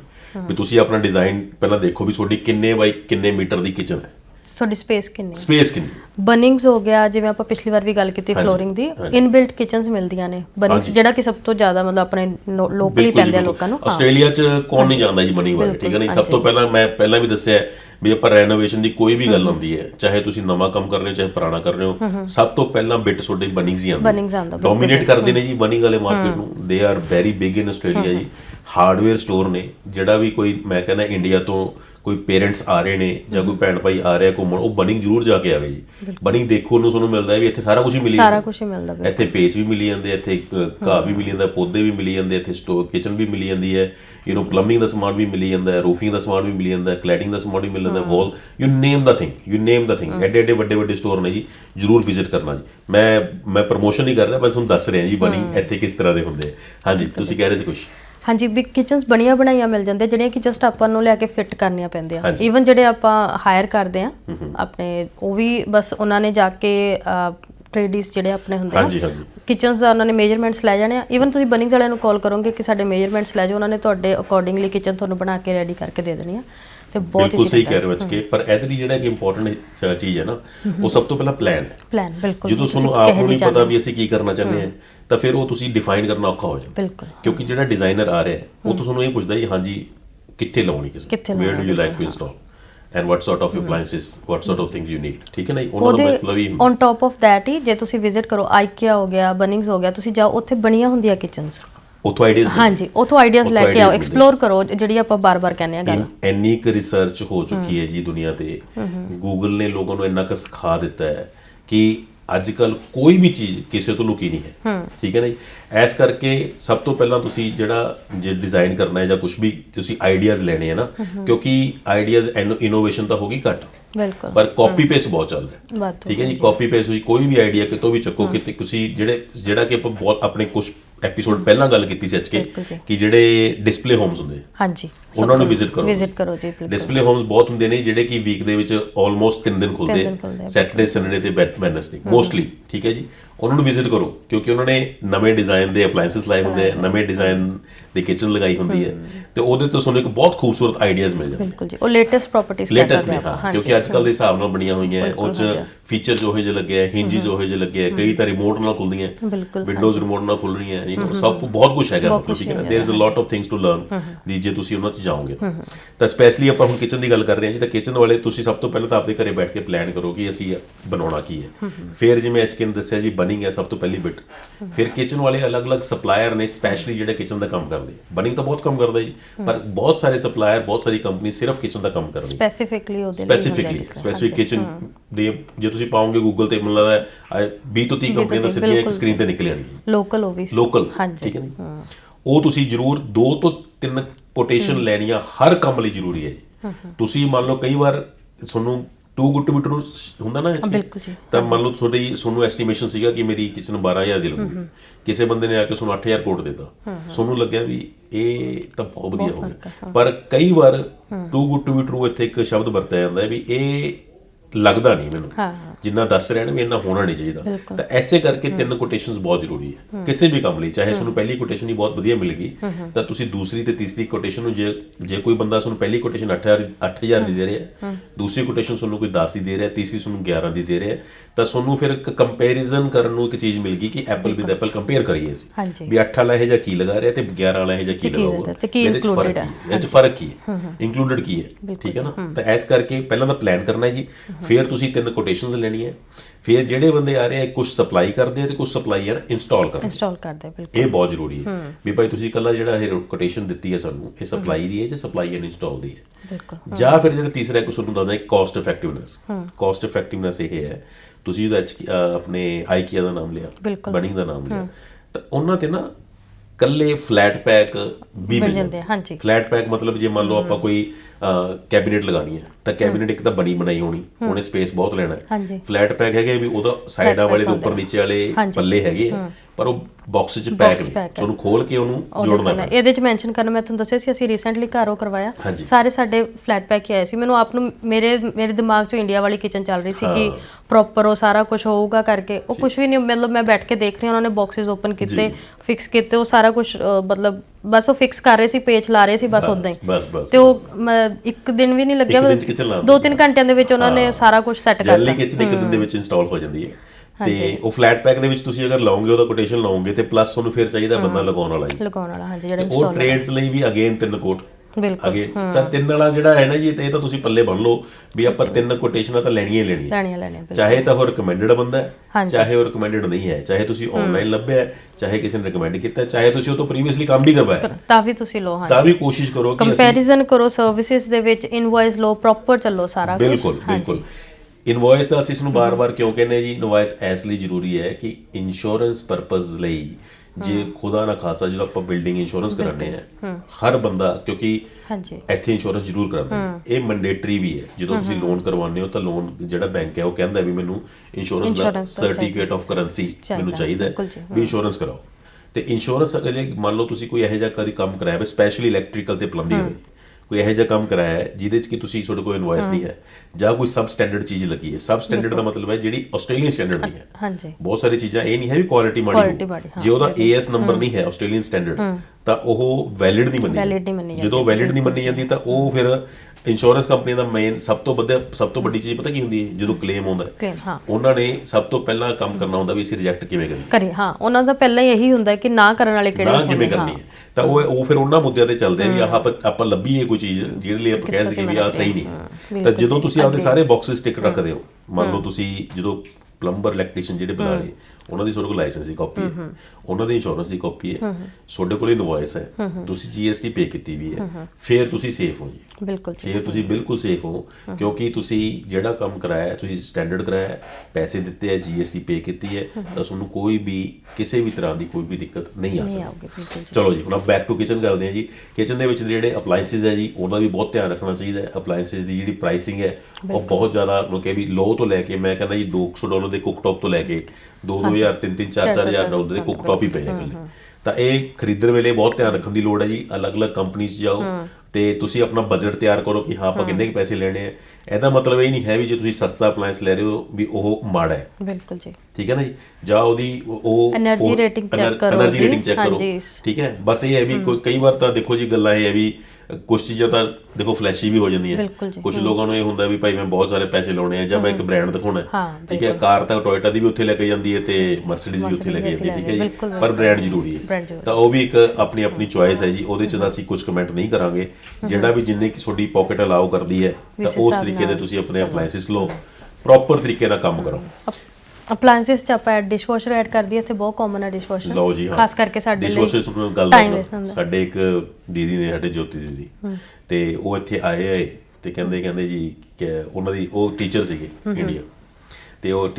ਵੀ ਤੁਸੀਂ ਆਪਣਾ ਡਿਜ਼ਾਈਨ ਪਹਿਲਾਂ ਦੇਖੋ ਵੀ ਤੁਹਾਡੀ ਕਿੰਨੇ ਬਾਈ ਕਿੰਨੇ ਮੀਟਰ ਦੀ ਕਿਚਨ ਹੈ ਤੁਹਾਡੀ ਸਪੇਸ ਕਿੰਨੀ ਸਪੇਸ ਕਿੰਨੀ ਬਨਿੰਗਸ ਹੋ ਗਿਆ ਜਿਵੇਂ ਆਪਾਂ ਪਿਛਲੀ ਵਾਰ ਵੀ ਗੱਲ ਕੀਤੀ ਫਲੋਰਿੰਗ ਦੀ। ਇਨਬਿਲਟ ਕਿਚਨਸ ਮਿਲਦੀਆਂ ਨੇ ਬਨਿੰਗਸ। ਜਿਹੜਾ ਕਿ ਸਭ ਤੋਂ ਜ਼ਿਆਦਾ ਮਤਲਬ ਆਪਣੇ ਲੋਕਲੀ ਪੈਂਦੇ ਆ। ਲੋਕਾਂ ਨੂੰ। ਆਸਟ੍ਰੇਲੀਆ 'ਚ ਕੌਣ ਨਹੀਂ ਜਾਣਦਾ ਜੀ ਵਾਲੇ ਬਿਲਕੁਲ, ਠੀਕ ਹੈ ਨਹੀਂ ਸਭ। ਤੋਂ ਪਹਿਲਾਂ ਮੈਂ ਪਹਿਲਾਂ ਵੀ ਦੱਸਿਆ ਵੀ ਆਪਾਂ ਰੈਨੋਵੇਸ਼ਨ ਦੀ ਕੋਈ ਵੀ ਗੱਲ ਆਉਂਦੀ ਹੈ ਚਾਹੇ ਤੁਸੀਂ ਨਵਾਂ ਕੰਮ ਕਰ ਰਹੇ ਹੋ ਚਾਹੇ ਪੁਰਾਣਾ ਕਰ ਰਹੇ ਹੋ ਸਭ ਤੋਂ ਪਹਿਲਾਂ ਬਿਟ ਤੁਹਾਡੇ ਬਨਿੰਗਸ ਹੀ ਆਉਂਦੇ ਡੋਮੀਨੇਟ ਕਰਦੇ ਨੇ ਜੀ ਬਨਿੰਗ ਵਾਲੇ ਮਾਰਕੀਟ ਨੂੰ। They are very big in Australia ਜੀ। ਹਾਰਡਵੇਅਰ ਸਟੋਰ ਨੇ ਜਿਹੜਾ ਵੀ ਕੋਈ ਮੈਂ ਕਹਿੰਦਾ ਇੰਡੀਆ ਤੋਂ ਕੋਈ ਪੇਰੈਂਟਸ ਆ ਰਹੇ ਨੇ ਜਾਂ ਕੋਈ ਭੈਣ ਭਾਈ ਆ ਰਿਹਾ ਘੁੰਮਣ ਉਹ ਬਨਿੰਗ ਜ਼ਰੂਰ ਜਾ ਕੇ ਆਵੇ ਜੀ। ਬਨਿੰਗ ਦੇਖੋ ਨੂੰ ਤੁਹਾਨੂੰ ਮਿਲਦਾ ਹੈ ਵੀ ਇੱਥੇ ਸਾਰਾ ਕੁਝ ਹੀ ਮਿਲੀ ਸਾਰਾ। ਕੁਝ ਹੀ ਮਿਲਦਾ। ਇੱਥੇ ਪੇਜ ਵੀ ਮਿਲੀ ਜਾਂਦੇ ਇੱਥੇ ਘਾਹ ਵੀ ਮਿਲੀ ਜਾਂਦਾ ਪੌਦੇ ਵੀ ਮਿਲੀ ਜਾਂਦੇ ਇੱਥੇ ਸਟੋਰ ਕਿਚਨ ਵੀ ਮਿਲੀ ਜਾਂਦੀ ਹੈ। ਯੂ نو ਪਲੰਬਿੰਗ ਦਾ ਸਮਾਨ ਵੀ ਮਿਲੀ ਜਾਂਦਾ ਹੈ ਰੂਫਿੰਗ ਦਾ ਸਮਾਨ ਵੀ ਮਿਲੀ ਜਾਂਦਾ ਹੈ ਕਲੈਡਿੰਗ ਦਾ ਸਮਾਨ ਵੀ ਮਿਲ ਜਾਂਦਾ ਹੈ ਵਾਲ you name the thing you name the thing ਐਡੇ ਐਡੇ ਵੱਡੇ ਵੱਡੇ ਸਟੋਰ ਨੇ ਜੀ ਜਰੂਰ ਵਿਜ਼ਿਟ ਕਰਨਾ ਜੀ। ਮੈਂ ਮੈਂ ਪ੍ਰੋਮੋਸ਼ਨ ਨਹੀਂ ਕਰ ਰਿਹਾ ਮੈਂ ਤੁਹਾਨੂੰ ਦੱਸ ਰਿਹਾ ਜੀ ਬਣੀ ਇੱਥੇ ਕਿਸ ਤਰ੍ਹਾਂ ਦੇ ਹੁੰਦੇ ਹਾਂਜੀ ਤੁਸੀਂ ਕਹਿ ਰਹੇ ਸੀ ਕੁਝ ਹਾਂਜੀ ਬਿਗ ਕਿਚਨਸ ਬਣੀਆਂ ਬਣਾਈਆਂ ਮਿਲ ਜਾਂਦੇ ਜਿਹੜੀਆਂ ਕਿ ਜਸਟ ਆਪਾਂ ਨੂੰ ਲੈ ਕੇ ਫਿੱਟ ਕਰਨੀਆਂ ਪੈਂਦੀਆਂ। ਈਵਨ ਜਿਹੜੇ ਆਪਾਂ ਹਾਇਰ ਕਰਦੇ ਆ ਆਪਣੇ ਉਹ ਵੀ ਬਸ ਉਹਨਾਂ ਨੇ ਜਾ ਕੇ ਟ੍ਰੇਡਿਸ ਜਿਹੜੇ ਆਪਣੇ ਹੁੰਦੇ ਆ। ਹਾਂਜੀ ਹਾਂਜੀ। ਕਿਚਨਸ ਦਾ ਉਹਨਾਂ ਨੇ ਮੇਜਰਮੈਂਟਸ ਲੈ ਜਾਣੇ ਆ। ਈਵਨ ਤੁਸੀਂ ਬਨਿੰਗਸ ਵਾਲਿਆਂ ਨੂੰ ਕਾਲ ਕਰੋਗੇ ਕਿ ਸਾਡੇ ਮੇਜਰਮੈਂਟਸ ਲੈ ਜਾਓ ਉਹਨਾਂ ਨੇ ਤੁਹਾਡੇ ਅਕੋਰਡਿੰਗਲੀ ਕਿਚਨ ਤੁਹਾਨੂੰ ਬਣਾ ਕੇ ਰੈਡੀ ਕਰਕੇ ਦੇ ਦੇਣੀ ਆ। ਤੇ ਬਹੁਤ ਬਿਲਕੁਲ ਸਹੀ ਕਹਿ ਰਹੇ ਹੋ ਅੱਜ ਕੇ ਪਰ ਇਹਦੇ ਲਈ ਜਿਹੜਾ ਕਿ ਇੰਪੋਰਟੈਂਟ ਚੀਜ਼ ਹੈ ਨਾ ਉਹ ਸਭ ਤੋਂ ਪਹਿਲਾਂ ਪਲਾਨ ਹੈ। ਪਲਾਨ ਬਿਲਕੁਲ। ਜਦੋਂ ਤੁਹਾਨੂੰ ਆਪ ਨੂੰ ਨਹੀਂ ਪਤਾ ਵੀ ਅਸੀਂ ਕੀ ਕਰਨਾ ਚਾਹੁੰਦੇ ਹਾਂ ਤਾਂ ਫਿਰ ਉਹ ਤੁਸੀਂ ਡਿਫਾਈਨ ਕਰਨਾ ਔਖਾ ਹੋ ਜਾਂਦਾ। ਬਿਲਕੁਲ। ਕਿਉਂਕਿ ਜਿਹੜਾ ਡਿਜ਼ਾਈਨਰ ਆ ਰਿਹਾ ਉਹ ਤੁਹਾਨੂੰ ਇਹ ਪੁੱਛਦਾ ਹੈ ਹਾਂਜੀ ਕਿੱਥੇ ਲਾਉਣੀ ਕਿਸੇ ਕਿੱਥੇ where do you like to install and what sort of appliances what sort of things you need ਠੀਕ ਹੈ ਨਾ ਜੀ? ਉਹਨਾਂ ਦਾ ਉਹਦੇ ਮਤਲਬ ਹੀ ਔਨ ਟਾਪ ਆਫ ਥੈਟ ਹੀ ਜੇ ਤੁਸੀਂ ਵਿਜ਼ਿਟ ਕਰੋ ਆਈਕਿਆ ਹੋ ਗਿਆ ਬਨਿੰਗਸ ਹੋ ਗਿਆ ਤੁਸੀਂ ਜਾਓ ਉੱਥੇ ਬਣੀਆਂ ਹੁੰਦੀਆਂ ਕਿਚਨਸ ਉਥੋਂ ਆਈਡੀਆਜ਼ ਹਾਂਜੀ ਉਥੋਂ ਆਈਡੀਆਜ਼ ਉੱਥੋਂ ਲੈ ਕੇ ideas ਆਓ ਮਿਲਦੇ। ਐਕਸਪਲੋਰ ਕਰੋ ਜਿਹੜੀ ਆਪਾਂ ਬਾਰ-ਬਾਰ ਕਹਿੰਦੇ ਆ ਗੱਲ। ਇੰਨੀ ਕੁ ਰਿਸਰਚ ਹੋ ਚੁੱਕੀ ਹੈ ਜੀ ਦੁਨੀਆ ਤੇ। ਗੂਗਲ ਨੇ ਲੋਕਾਂ ਨੂੰ ਇੰਨਾ ਕੁ ਸਿਖਾ ਦਿੱਤਾ ਹੈ ਕਿ ਅੱਜ ਕੱਲ ਕੋਈ ਵੀ ਚੀਜ਼ ਕਿਸੇ ਤੋਂ ਲੁਕੀ ਨਹੀਂ ਹੈ। ਠੀਕ ਹੈ ਨਾ ਜੀ? ਐਸ ਕਰਕੇ ਸਭ ਤੋਂ ਪਹਿਲਾਂ ਤੁਸੀਂ ਜਿਹੜਾ ਜੇ ਡਿਜ਼ਾਈਨ ਕਰਨਾ ਹੈ ਜਾਂ ਕੁਝ ਵੀ ਤੁਸੀਂ ਆਈਡੀਆਜ਼ ਲੈਣੇ ਹੈ ਨਾ ਕਿਉਂਕਿ ਆਈਡੀਆਜ਼ ਇਨੋਵੇਸ਼ਨ ਤਾਂ ਹੋਗੀ ਘੱਟ। ਬਿਲਕੁਲ। ਪਰ ਕਾਪੀ ਪੇਸਟ ਬਹੁਤ ਚੱਲ ਰਿਹਾ ਠੀਕ ਹੈ ਜੀ? ਕਾਪੀ ਪੇਸਟ ਤੁਸੀਂ ਕੋਈ ਵੀ ਆਈਡੀਆ ਕਿਤੋਂ ਵੀ ਚੱਕੋ ਕਿਤੇ ਤੁਸੀਂ ਜਿਹੜੇ ਜਿਹੜਾ ਕਿ ਆਪਾਂ ਬਹੁਤ ਆਪਣੇ ਕੁਝ ਐਪੀਸੋਡ ਪਹਿਲਾਂ ਗੱਲ ਕੀਤੀ ਸੀ ਅੱਜ ਕੇ ਬਿਲਕੁਲ ਜੀ। ਕਿ ਜਿਹੜੇ ਡਿਸਪਲੇ ਹੋਮਸ ਹੁੰਦੇ। ਹਾਂਜੀ ਉਹਨਾਂ ਨੂੰ ਵਿਜ਼ਿਟ ਕਰੋ। ਵਿਜ਼ਿਟ ਕਰੋ ਜੀ ਬਿਲਕੁਲ। ਡਿਸਪਲੇ ਹੋਮਸ ਬਹੁਤ ਹੁੰਦੇ ਨੇ ਜਿਹੜੇ ਕਿ ਵੀਕ ਦੇ ਵਿੱਚ ਆਲਮੋਸਟ 3 ਦਿਨ ਤਿੰਨ ਖੁੱਲਦੇ ਦਿਨ ਖੁੱਲਦੇ ਆ, ਸੈਟਰਡੇ ਸੰਡੇ ਤੇ ਵੈਡਨਸਡੇ ਮੋਸਟਲੀ ਠੀਕ ਹੈ ਜੀ? ਉਹਨਾਂ ਨੂੰ ਵਿਜ਼ਿਟ ਕਰੋ ਕਿਉਂਕਿ ਉਹਨਾਂ ਨੇ ਨਵੇਂ ਡਿਜ਼ਾਈਨ ਦੇ ਅਪਲਾਈਐਂਸਸ ਲਾਏ ਹੁੰਦੇ ਆ ਨਵੇਂ ਡਿਜ਼ਾਈਨ ਦੀ ਕਿਚਨ ਲਗਾਈ ਹੁੰਦੀ ਹੈ ਤੇ ਉਹਦੇ ਤੋਂ ਤੁਹਾਨੂੰ ਇੱਕ ਬਹੁਤ ਖੂਬਸੂਰਤ ਆਈਡੀਆਜ਼ ਮਿਲ ਜਾਂਦੇ ਬਿਲਕੁਲ ਜੀ ਉਹ ਲੇਟੈਸਟ ਪ੍ਰਾਪਰਟੀਆਂ ਕਹਿ ਲੇਟੈਸਟ ਸਕਦੇ ਨੇ ਆਪਾਂ ਹਾਂ ਕਿਉਂਕਿ ਅੱਜ ਕੱਲ ਦੇ ਹਿਸਾਬ ਨਾਲ ਬਣੀਆਂ ਹੋਈਆਂ ਉਹ ਚ ਹਾਂਜੀ। ਫੀਚਰਸ ਉਹੇ ਜਿਹੇ ਲੱਗੇ ਆ ਹਿੰਜਸ ਉਹੇ ਜਿਹੇ ਲੱਗੇ ਆ ਕਈ ਤਾਂ ਰਿਮੋਟ ਨਾਲ ਖੁੱਲਦੀਆਂ ਬਿਲਕੁਲ, ਵਿੰਡੋਜ਼ ਰਿਮੋਟ ਨਾਲ ਖੁੱਲ ਰਹੀਆਂ ਯੂ نو ਸਭ ਬਹੁਤ ਕੁਝ ਹੈਗਾ ਬਹੁਤ ਮਤਲਬ ਕੁਛ ਠੀਕ ਹੈ ਹੈਗਾ, there is a lot of things to learn ਜੀ ਜੇ ਤੁਸੀਂ ਉਹਨਾਂ ਚ ਜਾਓਗੇ ਤਾਂ ਸਪੈਸ਼ਲੀ ਆਪਾਂ ਹੁਣ ਕਿਚਨ ਦੀ ਗੱਲ ਕਰ ਰਹੇ ਹਾਂ ਜੀ ਤਾਂ ਕਿਚਨ ਵਾਲੇ ਤੁਸੀਂ ਸਭ ਤੋਂ ਪਹਿਲਾਂ ਤਾਂ ਆਪਦੇ ਘਰੇ ਬੈਠ ਕੇ ਪਲਾਨ ਕਰੋ ਕਿ ਅਸੀਂ ਬਣਾਉਣਾ ਕੀ ਹੈ ਫਿਰ ਜਿਵੇਂ ਐਚਕੇ ਨੇ ਦੱਸਿਆ ਜੀ ਬਨਿੰਗ ਹੈ ਸਭ ਤੋਂ ਪਹਿਲੀ ਬਿਟ। ਫਿਰ ਕਿਚਨ ਵਾਲੇ ਅਲੱਗ-ਅਲੱਗ ਸਪਲਾਇਰ ਨੇ ਸਪੈਸ਼ਲੀ ਜਿਹੜੇ ਕਿਚਨ ਦਾ ਕੰਮ ਕਰਦੇ। ਬਨਿੰਗ ਤਾਂ ਬਹੁਤ ਕੰਮ ਕਰਦਾ ਜੀ ਪਰ ਬਹੁਤ ਸਾਰੇ ਸਪਲਾਇਰ ਬਹੁਤ ਸਾਰੀ ਕੰਪਨੀ ਸਿਰਫ ਕਿਚਨ ਦਾ ਕੰਮ ਕਰਦੀ। ਸਪੈਸੀਫਿਕਲੀ ਉਹਦੇ ਲਈ ਸਪੈਸੀਫਿਕਲੀ ਸਪੈਸੀਫਿਕ ਕਿਚਨ ਦੇ ਜੇ ਤੁਸੀਂ ਪਾਓਗੇ ਗੂਗਲ ਤੇ ਮੈਨੂੰ ਲੱਗਦਾ ਹੈ 20 ਤੋਂ 30 ਕੰਪਨੀਆਂ ਤਾਂ ਸਿੱਧੀਆਂ ਇੱਕ ਸਕਰੀਨ ਤੇ ਨਿਕਲ ਆਣਗੀਆਂ ਲੋਕਲ ਉਹ ਵੀ ਲੋਕਲ ਹਾਂਜੀ ਠੀਕ ਹੈ ਨਹੀਂ? ਉਹ ਤੁਸੀਂ ਜ਼ਰੂਰ ਦੋ ਤੋਂ ਤਿੰਨ ਕੋਟੇਸ਼ਨ ਲੈਣੀਆਂ ਹਰ ਕੰਮ ਲਈ ਜ਼ਰੂਰੀ ਹੈ ਜੀ। ਤੁਸੀਂ ਮੰਨ ਲਓ ਕਈ ਵਾਰ ਤੁਹਾਨੂੰ ਟੂ ਗੁੱਟ ਬਿਟ ਹੁੰਦਾ ਨਾ? ਬਿਲਕੁਲ ਜੀ। ਤਾਂ ਮੰਨ ਲਓ ਤੁਹਾਡੀ ਤੁਹਾਨੂੰ ਐਸਟੀਮੇਸ਼ਨ ਸੀਗਾ ਕਿ ਮੇਰੀ ਕਿਚਨ 12000 ਦੀ ਲੱਗੂਗੀ। ਕਿਸੇ ਬੰਦੇ ਨੇ ਆ ਕੇ ਤੁਹਾਨੂੰ 8000 ਕੋਟ ਦਿੱਤਾ। ਤੁਹਾਨੂੰ ਲੱਗਿਆ ਵੀ ਇਹ ਤਾਂ ਬਹੁਤ ਵਧੀਆ ਹੋ ਗਿਆ। ਪਰ ਕਈ ਵਾਰ too good to be true ਇੱਥੇ ਇੱਕ ਸ਼ਬਦ ਵਰਤਿਆ ਜਾਂਦਾ ਹੈ ਵੀ ਇਹ ਲੱਗਦਾ ਨਹੀਂ ਮੈਨੂੰ। ਜਿੰਨਾ ਦੱਸ ਰਹੇ ਨੇ ਵੀ ਇੰਨਾ ਹੋਣਾ ਨਹੀਂ ਚਾਹੀਦਾ। ਤਾਂ ਐਸੇ ਕਰਕੇ ਤਿੰਨ ਕੋਟੇਸ਼ਨਸ ਬਹੁਤ ਜ਼ਰੂਰੀ ਹੈ। ਕਿਸੇ ਵੀ ਕੰਮ ਲਈ ਚਾਹੇ ਤੁਹਾਨੂੰ ਪਹਿਲੀ ਕੋਟੇਸ਼ਨ ਹੀ ਬਹੁਤ ਵਧੀਆ ਮਿਲ ਗਈ ਤਾਂ ਤੁਸੀਂ ਦੂਸਰੀ ਤੇ ਤੀਸਰੀ ਕੋਟੇਸ਼ਨ ਨੂੰ ਜੇ ਜੇ ਕੋਈ ਬੰਦਾ ਤੁਹਾਨੂੰ ਪਹਿਲੀ ਕੋਟੇਸ਼ਨ 8000 8000 ਦੀ ਦੇ ਰਿਹਾ ਦੂਸਰੀ ਕੋਟੇਸ਼ਨ ਤੁਹਾਨੂੰ ਕੋਈ 10 ਦੀ ਦੇ ਰਿਹਾ ਤੀਸਰੀ ਤੁਹਾਨੂੰ 11 ਦੀ ਦੇ ਰਿਹਾ ਤਾਂ ਤੁਹਾਨੂੰ ਫਿਰ ਇੱਕ ਕੰਪੈਰੀਜ਼ਨ ਕਰਨ ਨੂੰ ਇੱਕ ਚੀਜ਼ ਮਿਲ ਗਈ ਕਿ ਐਪਲ ਵਿਦ ਐਪਲ ਕੰਪੇਅਰ ਕਰੀਏ ਅਸੀਂ। ਵੀ 8 ਵਾਲਾ ਇਹ ਜਿਹਾ ਕੀ ਲਗਾ ਰਿਹਾ ਤੇ 11 ਵਾਲਾ ਇਹ ਜਿਹਾ ਕੀ ਕੀ ਲਗਾਊਗਾ ਲਗਾ- ਤੇ ਕੀ ਇਹਦੇ 'ਚ ਫ਼ਰਕ। ਕੀ ਹੈ? ਇਹ ਚ ਫ਼ਰਕ ਕੀ ਹੈ? ਇਨਕਲੂਡਡ ਕੀ ਹੈ? ਠੀਕ ਹੈ ਨਾ? ਤਾਂ ਇਸ ਕਰਕੇ ਪਹਿਲਾਂ ਤਾਂ ਪਲਾਨ ਕਰਨਾ ਹੈ ਜੀ। ਫਿਰ ਤੁਸੀਂ ਤਿੰਨ ਕੋਟੇਸ਼ਨਸ ਲੈਣੀ ਹੈ ਫਿਰ ਜਿਹੜੇ ਬੰਦੇ ਆ ਰਹੇ ਆ ਕੁਝ ਸਪਲਾਈ ਕਰਦੇ ਆ ਤੇ ਕੁਝ ਸਪਲਾਈਰ ਇੰਸਟਾਲ ਕਰਦੇ। ਇੰਸਟਾਲ ਕਰਦੇ ਬਿਲਕੁਲ। ਇਹ ਬਹੁਤ ਜ਼ਰੂਰੀ ਹੈ। ਵੀ ਭਾਈ ਤੁਸੀਂ ਕੱਲਾ ਜਿਹੜਾ ਇਹ ਕੋਟੇਸ਼ਨ ਦਿੱਤੀ ਹੈ ਸਾਨੂੰ ਇਹ ਸਪਲਾਈ ਦੀ ਹੈ ਜਾਂ ਸਪਲਾਈ ਐਂਡ ਇੰਸਟਾਲ ਦੀ ਹੈ? ਬਿਲਕੁਲ ਜਾਂ ਫਿਰ ਜਿਹੜਾ ਤੀਸਰਾ ਇੱਕ ਤੁਹਾਨੂੰ ਦੱਸਦਾ ਕਾਸਟ ਇਫੈਕਟਿਵਨੈਸ ਕਾਸਟ ਇਫੈਕਟਿਵਨੈਸ ਇਹ ਹੈ ਤੁਸੀਂ ਉਹਦਾ ਆਪਣੇ ਆਈਕੀਆ ਦਾ ਨਾਮ ਲਿਆ। ਬਨਿੰਗ ਦਾ ਨਾਮ ਲਿਆ। ਤਾਂ ਉਹਨਾਂ ਤੇ ਨਾ ਕੱਲੇ ਫਲੈਟ ਪੈਕ ਵੀ ਮਿਲ ਜਾਂਦੇ ਹਾਂਜੀ। ਫਲੈਟ ਪੈਕ ਮਤਲਬ ਜੇ ਮੰਨ ਲਓ ਆਪਾਂ ਕੋਈ ਕੈਬਿਨੇਟ ਲਗਾਣੀ ਹੈ ਤਾਂ ਕੈਬਿਨੇਟ ਇੱਕ ਤਾਂ ਬਣੀ ਬਣਾਈ ਹੋਣੀ ਉਹਨੇ ਸਪੇਸ ਬਹੁਤ ਲੈਣਾ। ਹਾਂਜੀ। ਫਲੈਟ ਪੈਕ ਹੈਗੇ ਵੀ ਉਹਦਾ ਸਾਈਡਾਂ ਵਾਲੇ ਦੇ ਉੱਪਰ ਨੀਚੇ ਵਾਲੇ ਪੱਲੇ ਹੈਗੇ ਆ, ਪਰ ਉਹ ਬਾਕਸ 'ਚ ਪੈਕ ਨੇ ਹੈ। ਤੁਹਾਨੂੰ ਖੋਲ ਕੇ ਉਹਨੂੰ ਉਹਦੇ ਜੋੜਨਾ ਮੈਂ- ਇਹਦੇ ਚ ਮੈਂਸ਼ਨ ਕਰਨਾ ਮੈਂ ਤੁਹਾਨੂੰ ਦੱਸਿਆ ਸੀ ਅਸੀਂ ਰੀਸੈਂਟਲੀ ਘਰ ਕਰਵਾਇਆ। ਹਾਂਜੀ। ਸਾਰੇ ਸਾਡੇ ਫਲੈਟ ਪੈਕ ਹੀ ਆਏ ਸੀ। ਮੈਨੂੰ ਆਪ ਨੂੰ ਮੇਰੇ ਮੇਰੇ ਦਿਮਾਗ 'ਚੋਂ ਇੰਡੀਆ ਵਾਲੀ ਕਿਚਨ ਚੱਲ ਰਹੀ ਸੀ ਕਿ ਪ੍ਰੋਪਰ ਉਹ ਸਾਰਾ ਕੁਝ ਹੋਊਗਾ ਕਰਕੇ। ਉਹ ਕੁਝ ਵੀ ਨਹੀਂ ਮਤਲਬ ਮੈਂ ਬੈਠ ਕੇ ਦੇਖ ਰਹੀ ਹਾਂ ਉਹਨਾਂ ਨੇ ਬਾਕਸਸ ਓਪਨ ਕੀਤੇ ਫਿਕਸ ਕੀਤੇ ਉਹ ਸਾਰਾ ਕੁਝ ਮਤਲਬ ਬਸ ਉਹ ਫਿਕਸ ਕਰ ਰਹੇ ਸੀ ਪੇਚ ਲਾ ਰਹੇ ਸੀ ਬਸ ਉਦਾਂ ਹੀ। ਬਸ ਬਸ। ਤੇ ਉਹ ਮੈਂ- ਇੱਕ ਦਿਨ ਵੀ ਨਹੀਂ ਲੱਗਿਆ ਇੱਕ ਦਿਨ 'ਚ kitchen ਲਾ ਦੋ ਤਿੰਨ ਘੰਟਿਆਂ ਦੇ ਵਿੱਚ ਉਹਨਾਂ ਨੇ ਸਾਰਾ ਕੁਝ ਸੈੱਟ ਜਨਰਲੀ ਕਰਤਾ। ਕਿਚਨ ਇੱਕ ਦਿਨ ਦੇ ਵਿੱਚ ਇੰਸਟਾਲ ਹੋ ਜਾਂਦੀ ਹੈ। ਤੇ ਉਹ ਫਲੈਟ ਪੈਕ ਦੇ ਵਿੱਚ ਤੁਸੀਂ ਅਗਰ ਲਾਉਂਗੇ ਉਹਦਾ ਕੋਟੇਸ਼ਨ ਲਾਉਂਗੇ ਤੇ ਪਲੱਸ ਤੁਹਾਨੂੰ ਫਿਰ ਚਾਹੀਦਾ ਬੰਦਾ ਲਗਾਉਣ ਵਾਲਾ ਜੀ ਲਗਾਉਣ ਵਾਲਾ ਹਾਂਜੀ ਜਿਹੜਾ ਉਹ ਟ੍ਰੇਡਸ ਲਈ ਵੀ ਅਗੇਨ ਤਿੰਨ ਕੋਟ ਬਿਲਕੁਲ ਅਗੇ ਤਾਂ ਤਿੰਨ ਵਾਲਾ ਜਿਹੜਾ ਹੈ ਨਾ ਜੀ ਇਹ ਤਾਂ ਤੁਸੀਂ ਪੱਲੇ ਬੰਨ ਲਓ ਵੀ ਆਪਾਂ ਤਿੰਨ ਕੋਟੇਸ਼ਨਾਂ ਤਾਂ ਲੈਣੀਆਂ ਹੀ ਲੈਣੀਆਂ। ਲੈਣੀਆਂ ਲੈਣੀਆਂ ਚਾਹੇ ਤਾਂ ਉਹ ਰეკਮੈਂਡਡ ਬੰਦਾ ਹੈ ਚਾਹੇ ਉਹ ਰეკਮੈਂਡਡ ਨਹੀਂ ਹੈ ਚਾਹੇ ਤੁਸੀਂ ਆਨਲਾਈਨ ਲੱਭਿਆ ਚਾਹੇ ਕਿਸੇ ਨੇ ਰეკਮੈਂਡ ਕੀਤਾ ਚਾਹੇ ਤੁਸੀਂ ਉਹ ਤੋਂ ਪ੍ਰੀਵੀਅਸਲੀ ਕੰਮ ਵੀ ਕਰਵਾਇਆ ਤਾਂ ਵੀ ਤੁਸੀਂ ਲੋ ਹਾਂ ਤਾਂ ਵੀ ਕੋਸ਼ਿਸ਼ ਕਰੋ ਕਿ ਕੰਪੈਰੀਜ਼ਨ ਕਰੋ ਸਰਵਿਸਿਜ਼ ਦੇ ਵਿੱਚ ਇਨਵੌਇਸ ਲੋ ਪ੍ਰੋਪਰ ਚੱਲੋ ਸਾਰਾ ਬਿਲਕੁਲ ਬਿਲਕੁਲ। ਇਨਵੌਇਸ ਦਾ ਅਸੀਂ ਇਸ ਨੂੰ ਬਾਰ-ਬਾਰ ਕਿਉਂ ਕਹਿੰਦੇ ਹਾਂ ਜੀ? ਇਨਵੌਇਸ ਇਸ ਲਈ ਜ਼ਰੂਰੀ ਹੈ ਕਿ ਇੰਸ਼ੋਰੈਂਸ ਪਰਪਸ ਲਈ ਜੇ ਖੁਦਾ ਨਾ ਖਾਸਾ ਜਦੋਂ ਆਪਾਂ ਬਿਲਡਿੰਗ ਇੰਸ਼ੋਰੈਂਸ ਕਰਾਉਂਦੇ ਆ ਹਰ ਬੰਦਾ ਕਿਉਂਕਿ ਹਾਂਜੀ। ਇੱਥੇ ਇੰਸ਼ੋਰੈਂਸ ਜ਼ਰੂਰ ਕਰਾਉਂਦੇ ਨੇ ਇਹ ਮੈਂਡੇਟਰੀ ਵੀ ਹੈ। ਜਦੋਂ ਤੁਸੀਂ ਲੋਨ ਕਰਵਾਉਂਦੇ ਹੋ ਤਾਂ ਲੋਨ ਜਿਹੜਾ ਬੈਂਕ ਹੈ ਉਹ ਕਹਿੰਦਾ ਵੀ ਮੈਨੂੰ ਇੰਸ਼ੋਰੈਂਸ ਦਾ ਸਰਟੀਫਿਕੇਟ ਆਫ ਕਰੰਸੀ ਮੈਨੂੰ ਚਾਹੀਦਾ ਹੈ ਵੀ ਇੰਸ਼ੋਰੈਂਸ ਕਰਾਓ। ਤੇ ਇੰਸ਼ੋਰੈਂਸ ਅਗਰ ਜੇ ਮੰਨ ਲਓ ਤੁਸੀਂ ਕੋਈ ਇਹੋ ਜਿਹਾ ਕੰਮ ਕਰਾਇਆ ਹੋਵੇ ਸਪੈਸ਼ਲੀ ਇਲੈਕਟ੍ਰੀਕਲ ਤੇ ਪਲੰਬਿੰਗ ਦੇ ਕੋਈ ਇਹੋ ਜਿਹਾ ਕੰਮ ਕਰਾਇਆ ਹੈ ਜਿਹਦੇ ਚ ਕਿ ਤੁਸੀਂ ਤੁਹਾਡੇ ਕੋਲ ਇਨਵੌਇਸ ਨਹੀਂ ਹੈ ਜਾਂ ਕੋਈ ਸਬ ਸਟੈਂਡਰਡ ਚੀਜ਼ ਲੱਗੀ ਹੈ। ਸਬ ਸਟੈਂਡਰਡ ਦਾ ਮਤਲਬ ਹੈ ਜਿਹੜੀ ਆਸਟ੍ਰੇਲੀਅਨ ਸਟੈਂਡਰਡ ਦੀ ਹੈ। ਹਾਂਜੀ। ਬਹੁਤ ਸਾਰੀ ਚੀਜ਼ਾਂ ਇਹ ਨਹੀਂ ਹੈ ਵੀ ਕੁਆਲਿਟੀ ਮਾੜੀ ਹੋ ਜੇ ਉਹਦਾ ਏਐਸ ਨੰਬਰ ਨਹੀਂ ਹੈ ਆਸਟ੍ਰੇਲੀਅਨ ਸਟੈਂਡਰਡ ਤਾਂ ਉਹ ਵੈਲਿਡ ਨਹੀਂ। ਨਹੀਂ ਮੰਨੀ ਜਾਂਦੀ, ਜਦੋਂ ਵੈਲਿਡ ਨਹੀਂ ਮੰਨੀ ਜਾਂਦੀ ਤਾਂ ਉਹ ਫਿਰ ਇੰਸ਼ੋਰੈਂਸ ਕੰਪਨੀ ਦਾ ਮੇਨ ਸਭ ਤੋਂ ਵੱਡਾ ਸਭ ਤੋਂ ਵੱਡੀ ਚੀਜ਼ ਪਤਾ ਕੀ ਹੁੰਦੀ ਹੈ? ਜਦੋਂ ਕਲੇਮ ਆਉਂਦਾ ਹੈ, Claim, ਹਾਂ। ਉਹਨਾਂ ਨੇ ਸਭ ਤੋਂ ਪਹਿਲਾਂ ਕੰਮ ਕਰਨਾ ਹੁੰਦਾ ਵੀ ਅਸੀਂ ਰਿਜੈਕਟ ਕਿਵੇਂ ਕਰੀਏ? ਕਰੀ ਹਾਂ। ਉਹਨਾਂ ਦਾ ਪਹਿਲਾਂ ਹੀ ਇਹੀ ਹੁੰਦਾ ਕਿ ਨਾ ਕਰਨ ਵਾਲੇ ਕਿਹੜੇ ਨਾ ਕਿਵੇਂ। ਕਰਨੀ ਹੈ? ਤਾਂ ਉਹ ਉਹ ਫਿਰ ਉਹਨਾਂ ਮੁੱਦਿਆਂ ਤੇ ਚੱਲਦੇ ਆ ਵੀ ਆਹ ਆਪਾਂ ਆਪਾਂ ਲੱਭੀਏ ਕੋਈ ਚੀਜ਼ ਜਿਹੜੇ ਲਈ ਆਪਾਂ ਕਹਿ ਸਕੀਏ ਵੀ ਆਹ ਸਹੀ ਨਹੀਂ। ਤਾਂ ਜਦੋਂ ਤੁਸੀਂ ਆਪਦੇ ਸਾਰੇ ਬਾਕਸਸ ਟਿਕ ਰੱਖਦੇ ਹੋ ਮੰਨ ਲਓ ਤੁਸੀਂ ਜਦੋਂ ਪਲੰਬਰ ਇਲੈਕਟ੍ਰੀਸ਼ੀਅਨ ਜਿਹੜੇ ਬੁਲਾ ਲਏ ਉਹਨਾਂ ਦੀ ਤੁਹਾਡੇ ਕੋਲ ਲਾਇਸੈਂਸ ਦੀ ਕਾਪੀ ਹੈ। ਉਹਨਾਂ ਦੀ ਇੰਸ਼ੋਰੈਂਸ ਦੀ ਕਾਪੀ ਹੈ। ਤੁਹਾਡੇ ਕੋਲ ਇਨਵੌਇਸ ਹੈ। ਤੁਸੀਂ ਜੀਐਸਟੀ ਪੇ ਕੀਤੀ ਵੀ ਹੈ। ਫਿਰ ਤੁਸੀਂ ਸੇਫ ਹੋ ਜੀ। ਬਿਲਕੁਲ ਜੀ। ਫਿਰ ਤੁਸੀਂ ਬਿਲਕੁਲ ਸੇਫ ਹੋ। ਕਿਉਂਕਿ ਤੁਸੀਂ ਜਿਹੜਾ ਕੰਮ ਕਰਾਇਆ ਤੁਸੀਂ ਸਟੈਂਡਰਡ ਕਰਾਇਆ ਹੈ, ਪੈਸੇ ਦਿੱਤੇ ਹੈ ਜੀਐਸਟੀ ਪੇ ਕੀਤੀ ਹੈ ਤਾਂ ਤੁਹਾਨੂੰ ਕੋਈ ਵੀ ਕਿਸੇ ਵੀ ਤਰ੍ਹਾਂ ਦੀ ਕੋਈ ਵੀ ਦਿੱਕਤ ਨਹੀਂ ਆ ਸਕਦੀ। ਚਲੋ ਜੀ ਹੁਣ ਬੈਕ ਟੂ ਕਿਚਨ ਕਰਦੇ ਹਾਂ ਜੀ। ਕਿਚਨ ਦੇ ਵਿੱਚ ਜਿਹੜੇ ਅਪਲਾਈਐਂਸਿਸ ਹੈ ਜੀ ਉਹਦਾ ਵੀ ਬਹੁਤ ਧਿਆਨ ਰੱਖਣਾ ਚਾਹੀਦਾ ਹੈ। ਅਪਲਾਈਐਂਸਿਸ ਦੀ ਜਿਹੜੀ ਪ੍ਰਾਈਸਿੰਗ ਹੈ ਉਹ ਬਹੁਤ ਜ਼ਿਆਦਾ ਮਤਲਬ ਕਿ ਵੀ ਲੋ ਤੋਂ ਲੈ ਕੇ ਮੈਂ ਕਹਿੰਦਾ ਜੀ 200 ਡਾਲਰ ਦੇ ਕੁੱਕ ਟੌਪ ਤੋਂ ਲੈ ਕੇ 2-2000 3-3 4-4000 ਡਾਲਰ ਦੇ ਕੁੱਕ ਟੌਪ ਹੀ ਪਏ ਹੈ ਇਕੱਲੇ ਤਾਂ ਇਹ ਖਰੀਦਣ ਵੇਲੇ ਬਹੁਤ ਧਿਆਨ ਰੱਖਣ ਦੀ ਲੋੜ ਹੈ ਜੀ। ਅਲੱਗ-ਅਲੱਗ ਕੰਪਨੀਆਂ 'ਚ ਜਾਓ। ਤੇ ਤੁਸੀਂ ਆਪਣਾ ਬਜਟ ਤਿਆਰ ਕਰੋ ਕਿ ਹਾਂ ਆਪਾਂ ਕਿੰਨੇ ਪੈਸੇ ਲੈਣੇ ਆ। ਇਹਦਾ ਮਤਲਬ ਇਹ ਨਹੀਂ ਹੈ ਵੀ ਜੇ ਤੁਸੀਂ ਸਸਤਾ ਅਪਲਾਈਐਂਸ ਲੈ ਰਹੇ ਹੋ ਵੀ ਉਹ ਮਾੜਾ ਹੈ। ਬਿਲਕੁਲ ਜੀ। ਠੀਕ ਹੈ ਨਾ ਜੀ? ਜਾਂ ਉਹਦੀ ਉਹ rating check ener- ਕਰੋ energy ਜੀ। rating check ਕਰੋ। ਠੀਕ ਹੈ? ਬਸ ਇਹ ਹੈ ਵੀ ਕੋਈ ਕਈ ਵਾਰ ਤਾਂ ਦੇਖੋ ਜੀ ਗੱਲਾਂ ਇਹ ਹੈ ਵੀ ਕੁਝ ਚੀਜ਼ਾਂ ਤਾਂ ਦੇਖੋ ਫਲੈਸ਼ੀ ਵੀ ਹੋ ਜਾਂਦੀਆਂ। ਬਿਲਕੁਲ ਜੀ। ਕੁਝ ਲੋਕਾਂ ਨੂੰ ਇਹ ਹੁੰਦਾ ਵੀ ਭਾਈ ਮੈਂ ਬਹੁਤ ਸਾਰੇ ਪੈਸੇ ਲਾਉਣੇ ਆ ਜਾਂ ਮੈਂ ਇੱਕ ਬ੍ਰਾਂਡ ਦਿਖਾਉਣਾ ਹੈ। ਹਾਂ, ਠੀਕ ਹੈ? ਕਾਰ ਤਾਂ ਟੋਇਟਾ ਦੀ ਵੀ ਉੱਥੇ ਲੈ ਕੇ ਜਾਂਦੀ ਹੈ ਤੇ ਮਰਸੀਡੀਜ਼ ਵੀ ਉੱਥੇ ਲੈ ਕੇ ਜਾਂਦੀ ਹੈ। ਠੀਕ ਹੈ ਜੀ? ਪਰ ਬ੍ਰਾਂਡ ਜ਼ਰੂਰੀ ਹੈ। ਤਾਂ ਉਹ ਵੀ ਇੱਕ ਆਪਣੀ ਆਪਣੀ ਚੁਆਇਸ ਹੈ ਜੀ। ਉਹਦੇ 'ਚ ਤਾਂ ਅਸੀਂ ਕੁਝ ਕਮੈਂਟ ਨਹੀਂ ਕਰਾਂਗੇ। ਜਿਹੜਾ ਵੀ ਜਿੰਨੇ ਕਿ ਤੁਹਾਡੀ ਪਾਕਟ ਅਲਾਉ ਕਰਦੀ ਹੈ ਤਾਂ ਉਸ ਤਰੀਕੇ ਦੇ ਤੁਸੀਂ ਆਪਣੇ ਅਪਲਾਈਐਂਸਿਸ ਲਓ। ਪ੍ਰੋਪਰ ਤਰੀਕੇ ਨਾਲ ਕੰਮ ਕਰੋ। ਅਪਲਾਈਐਂਸਸ ਚ ਆਪਾਂ ਡਿਸ਼ਵਾਸ਼ਰ ਐਡ ਕਰ ਦਈਏ ਇੱਥੇ ਬਹੁਤ ਕਾਮਨ ਹੈ ਡਿਸ਼ਵਾਸ਼ਰ ਲਓ ਜੀ ਹਾਂ। ਖਾਸ ਕਰਕੇ ਸਾਡੇ ਲਈ ਡਿਸ਼ਵਾਸ਼ਰ ਨੂੰ ਗੱਲ ਦੱਸਦਾ। ਸਾਡੇ ਇੱਕ ਦੀਦੀ ਨੇ ਸਾਡੇ ਜੋਤੀ ਦੀਦੀ। ਤੇ ਉਹ ਇੱਥੇ ਆਏ ਆਏ ਤੇ ਕਹਿੰਦੇ ਕਹਿੰਦੇ ਜੀ ਕਿ ਉਹਨਾਂ ਦੀ ਉਹ ਟੀਚਰ ਸੀਗੇ ਇੰਡੀਆ ਤੇ ਉਹ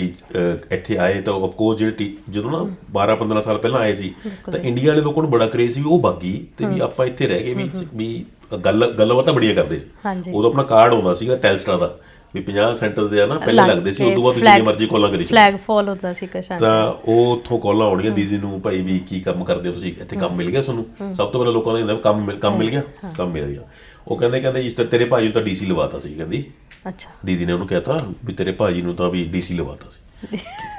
ਇੱਥੇ ਆਏ ਤਾਂ ਆਫ ਕੋਰਸ ਜਿਹੜੇ ਜਦੋਂ ਨਾ 12 15 ਸਾਲ ਪਹਿਲਾਂ ਆਏ ਸੀ ਤਾਂ ਇੰਡੀਆ ਵਾਲੇ ਲੋਕਾਂ ਨੂੰ ਬੜਾ ਕਰੇਜ਼ ਸੀ ਉਹ ਬਾਗੀ ਤੇ ਵੀ ਆਪਾਂ ਇੱਥੇ ਰਹਿ ਗਏ ਵੀ ਵੀ ਗੱਲ ਗੱਲਬਾਤਾਂ ਬੜੀਆਂ ਕਰਦੇ ਸੀ। ਉਦੋਂ ਆਪਣਾ ਕਾਰਡ ਆਉਂਦਾ ਸੀਗਾ ਟੈਲਸਟਰਾ ਦਾ ਵੀ 50 ਸੈਂਟ ਦੇ ਆ ਨਾ ਪਹਿਲੇ ਲੱਗ ਲੱਗਦੇ ਸੀ ਉਦੋਂ ਬਾਅਦ ਜਿੰਨੀ ਮਰਜ਼ੀ ਕਾਲਾਂ ਕਰੀ। ਫਲੈਗ ਫਾਲ ਹੁੰਦਾ ਸੀ ਕਸ਼ਾਂ ਤਾਂ ਉਹ ਉੱਥੋਂ ਕਾਲਾਂ ਆਉਣੀਆਂ ਦੀਦੀ ਨੂੰ ਭਾਈ ਵੀ ਕੀ ਕੰਮ ਕਰਦੇ ਹੋ ਤੁਸੀਂ? ਇੱਥੇ ਕੰਮ ਮਿਲ ਗਿਆ ਤੁਹਾਨੂੰ? ਸਭ ਤੋਂ ਪਹਿਲਾਂ ਲੋਕਾਂ ਦਾ ਹੁੰਦਾ ਕੰਮ ਮਿਲ ਕੰਮ ਮਿਲ ਗਿਆ? ਕੰਮ ਮਿਲ ਗਿਆ। ਉਹ ਕਹਿੰਦੇ ਕਹਿੰਦੇ ਜੀ ਤੇ ਤੇਰੇ ਭਾਈ ਨੂੰ ਤਾਂ ਡੀਸੀ ਲਵਾਤਾ ਸੀ ਕਹਿੰਦੀ। ਅੱਛਾ। ਦੀਦੀ ਨੇ ਉਹਨੂੰ ਕਹਿਤਾ ਵੀ ਤੇਰੇ ਭਾਜੀ ਨੂੰ ਤਾਂ ਵੀ ਡੀਸੀ ਲਵਾਤਾ ਸੀ।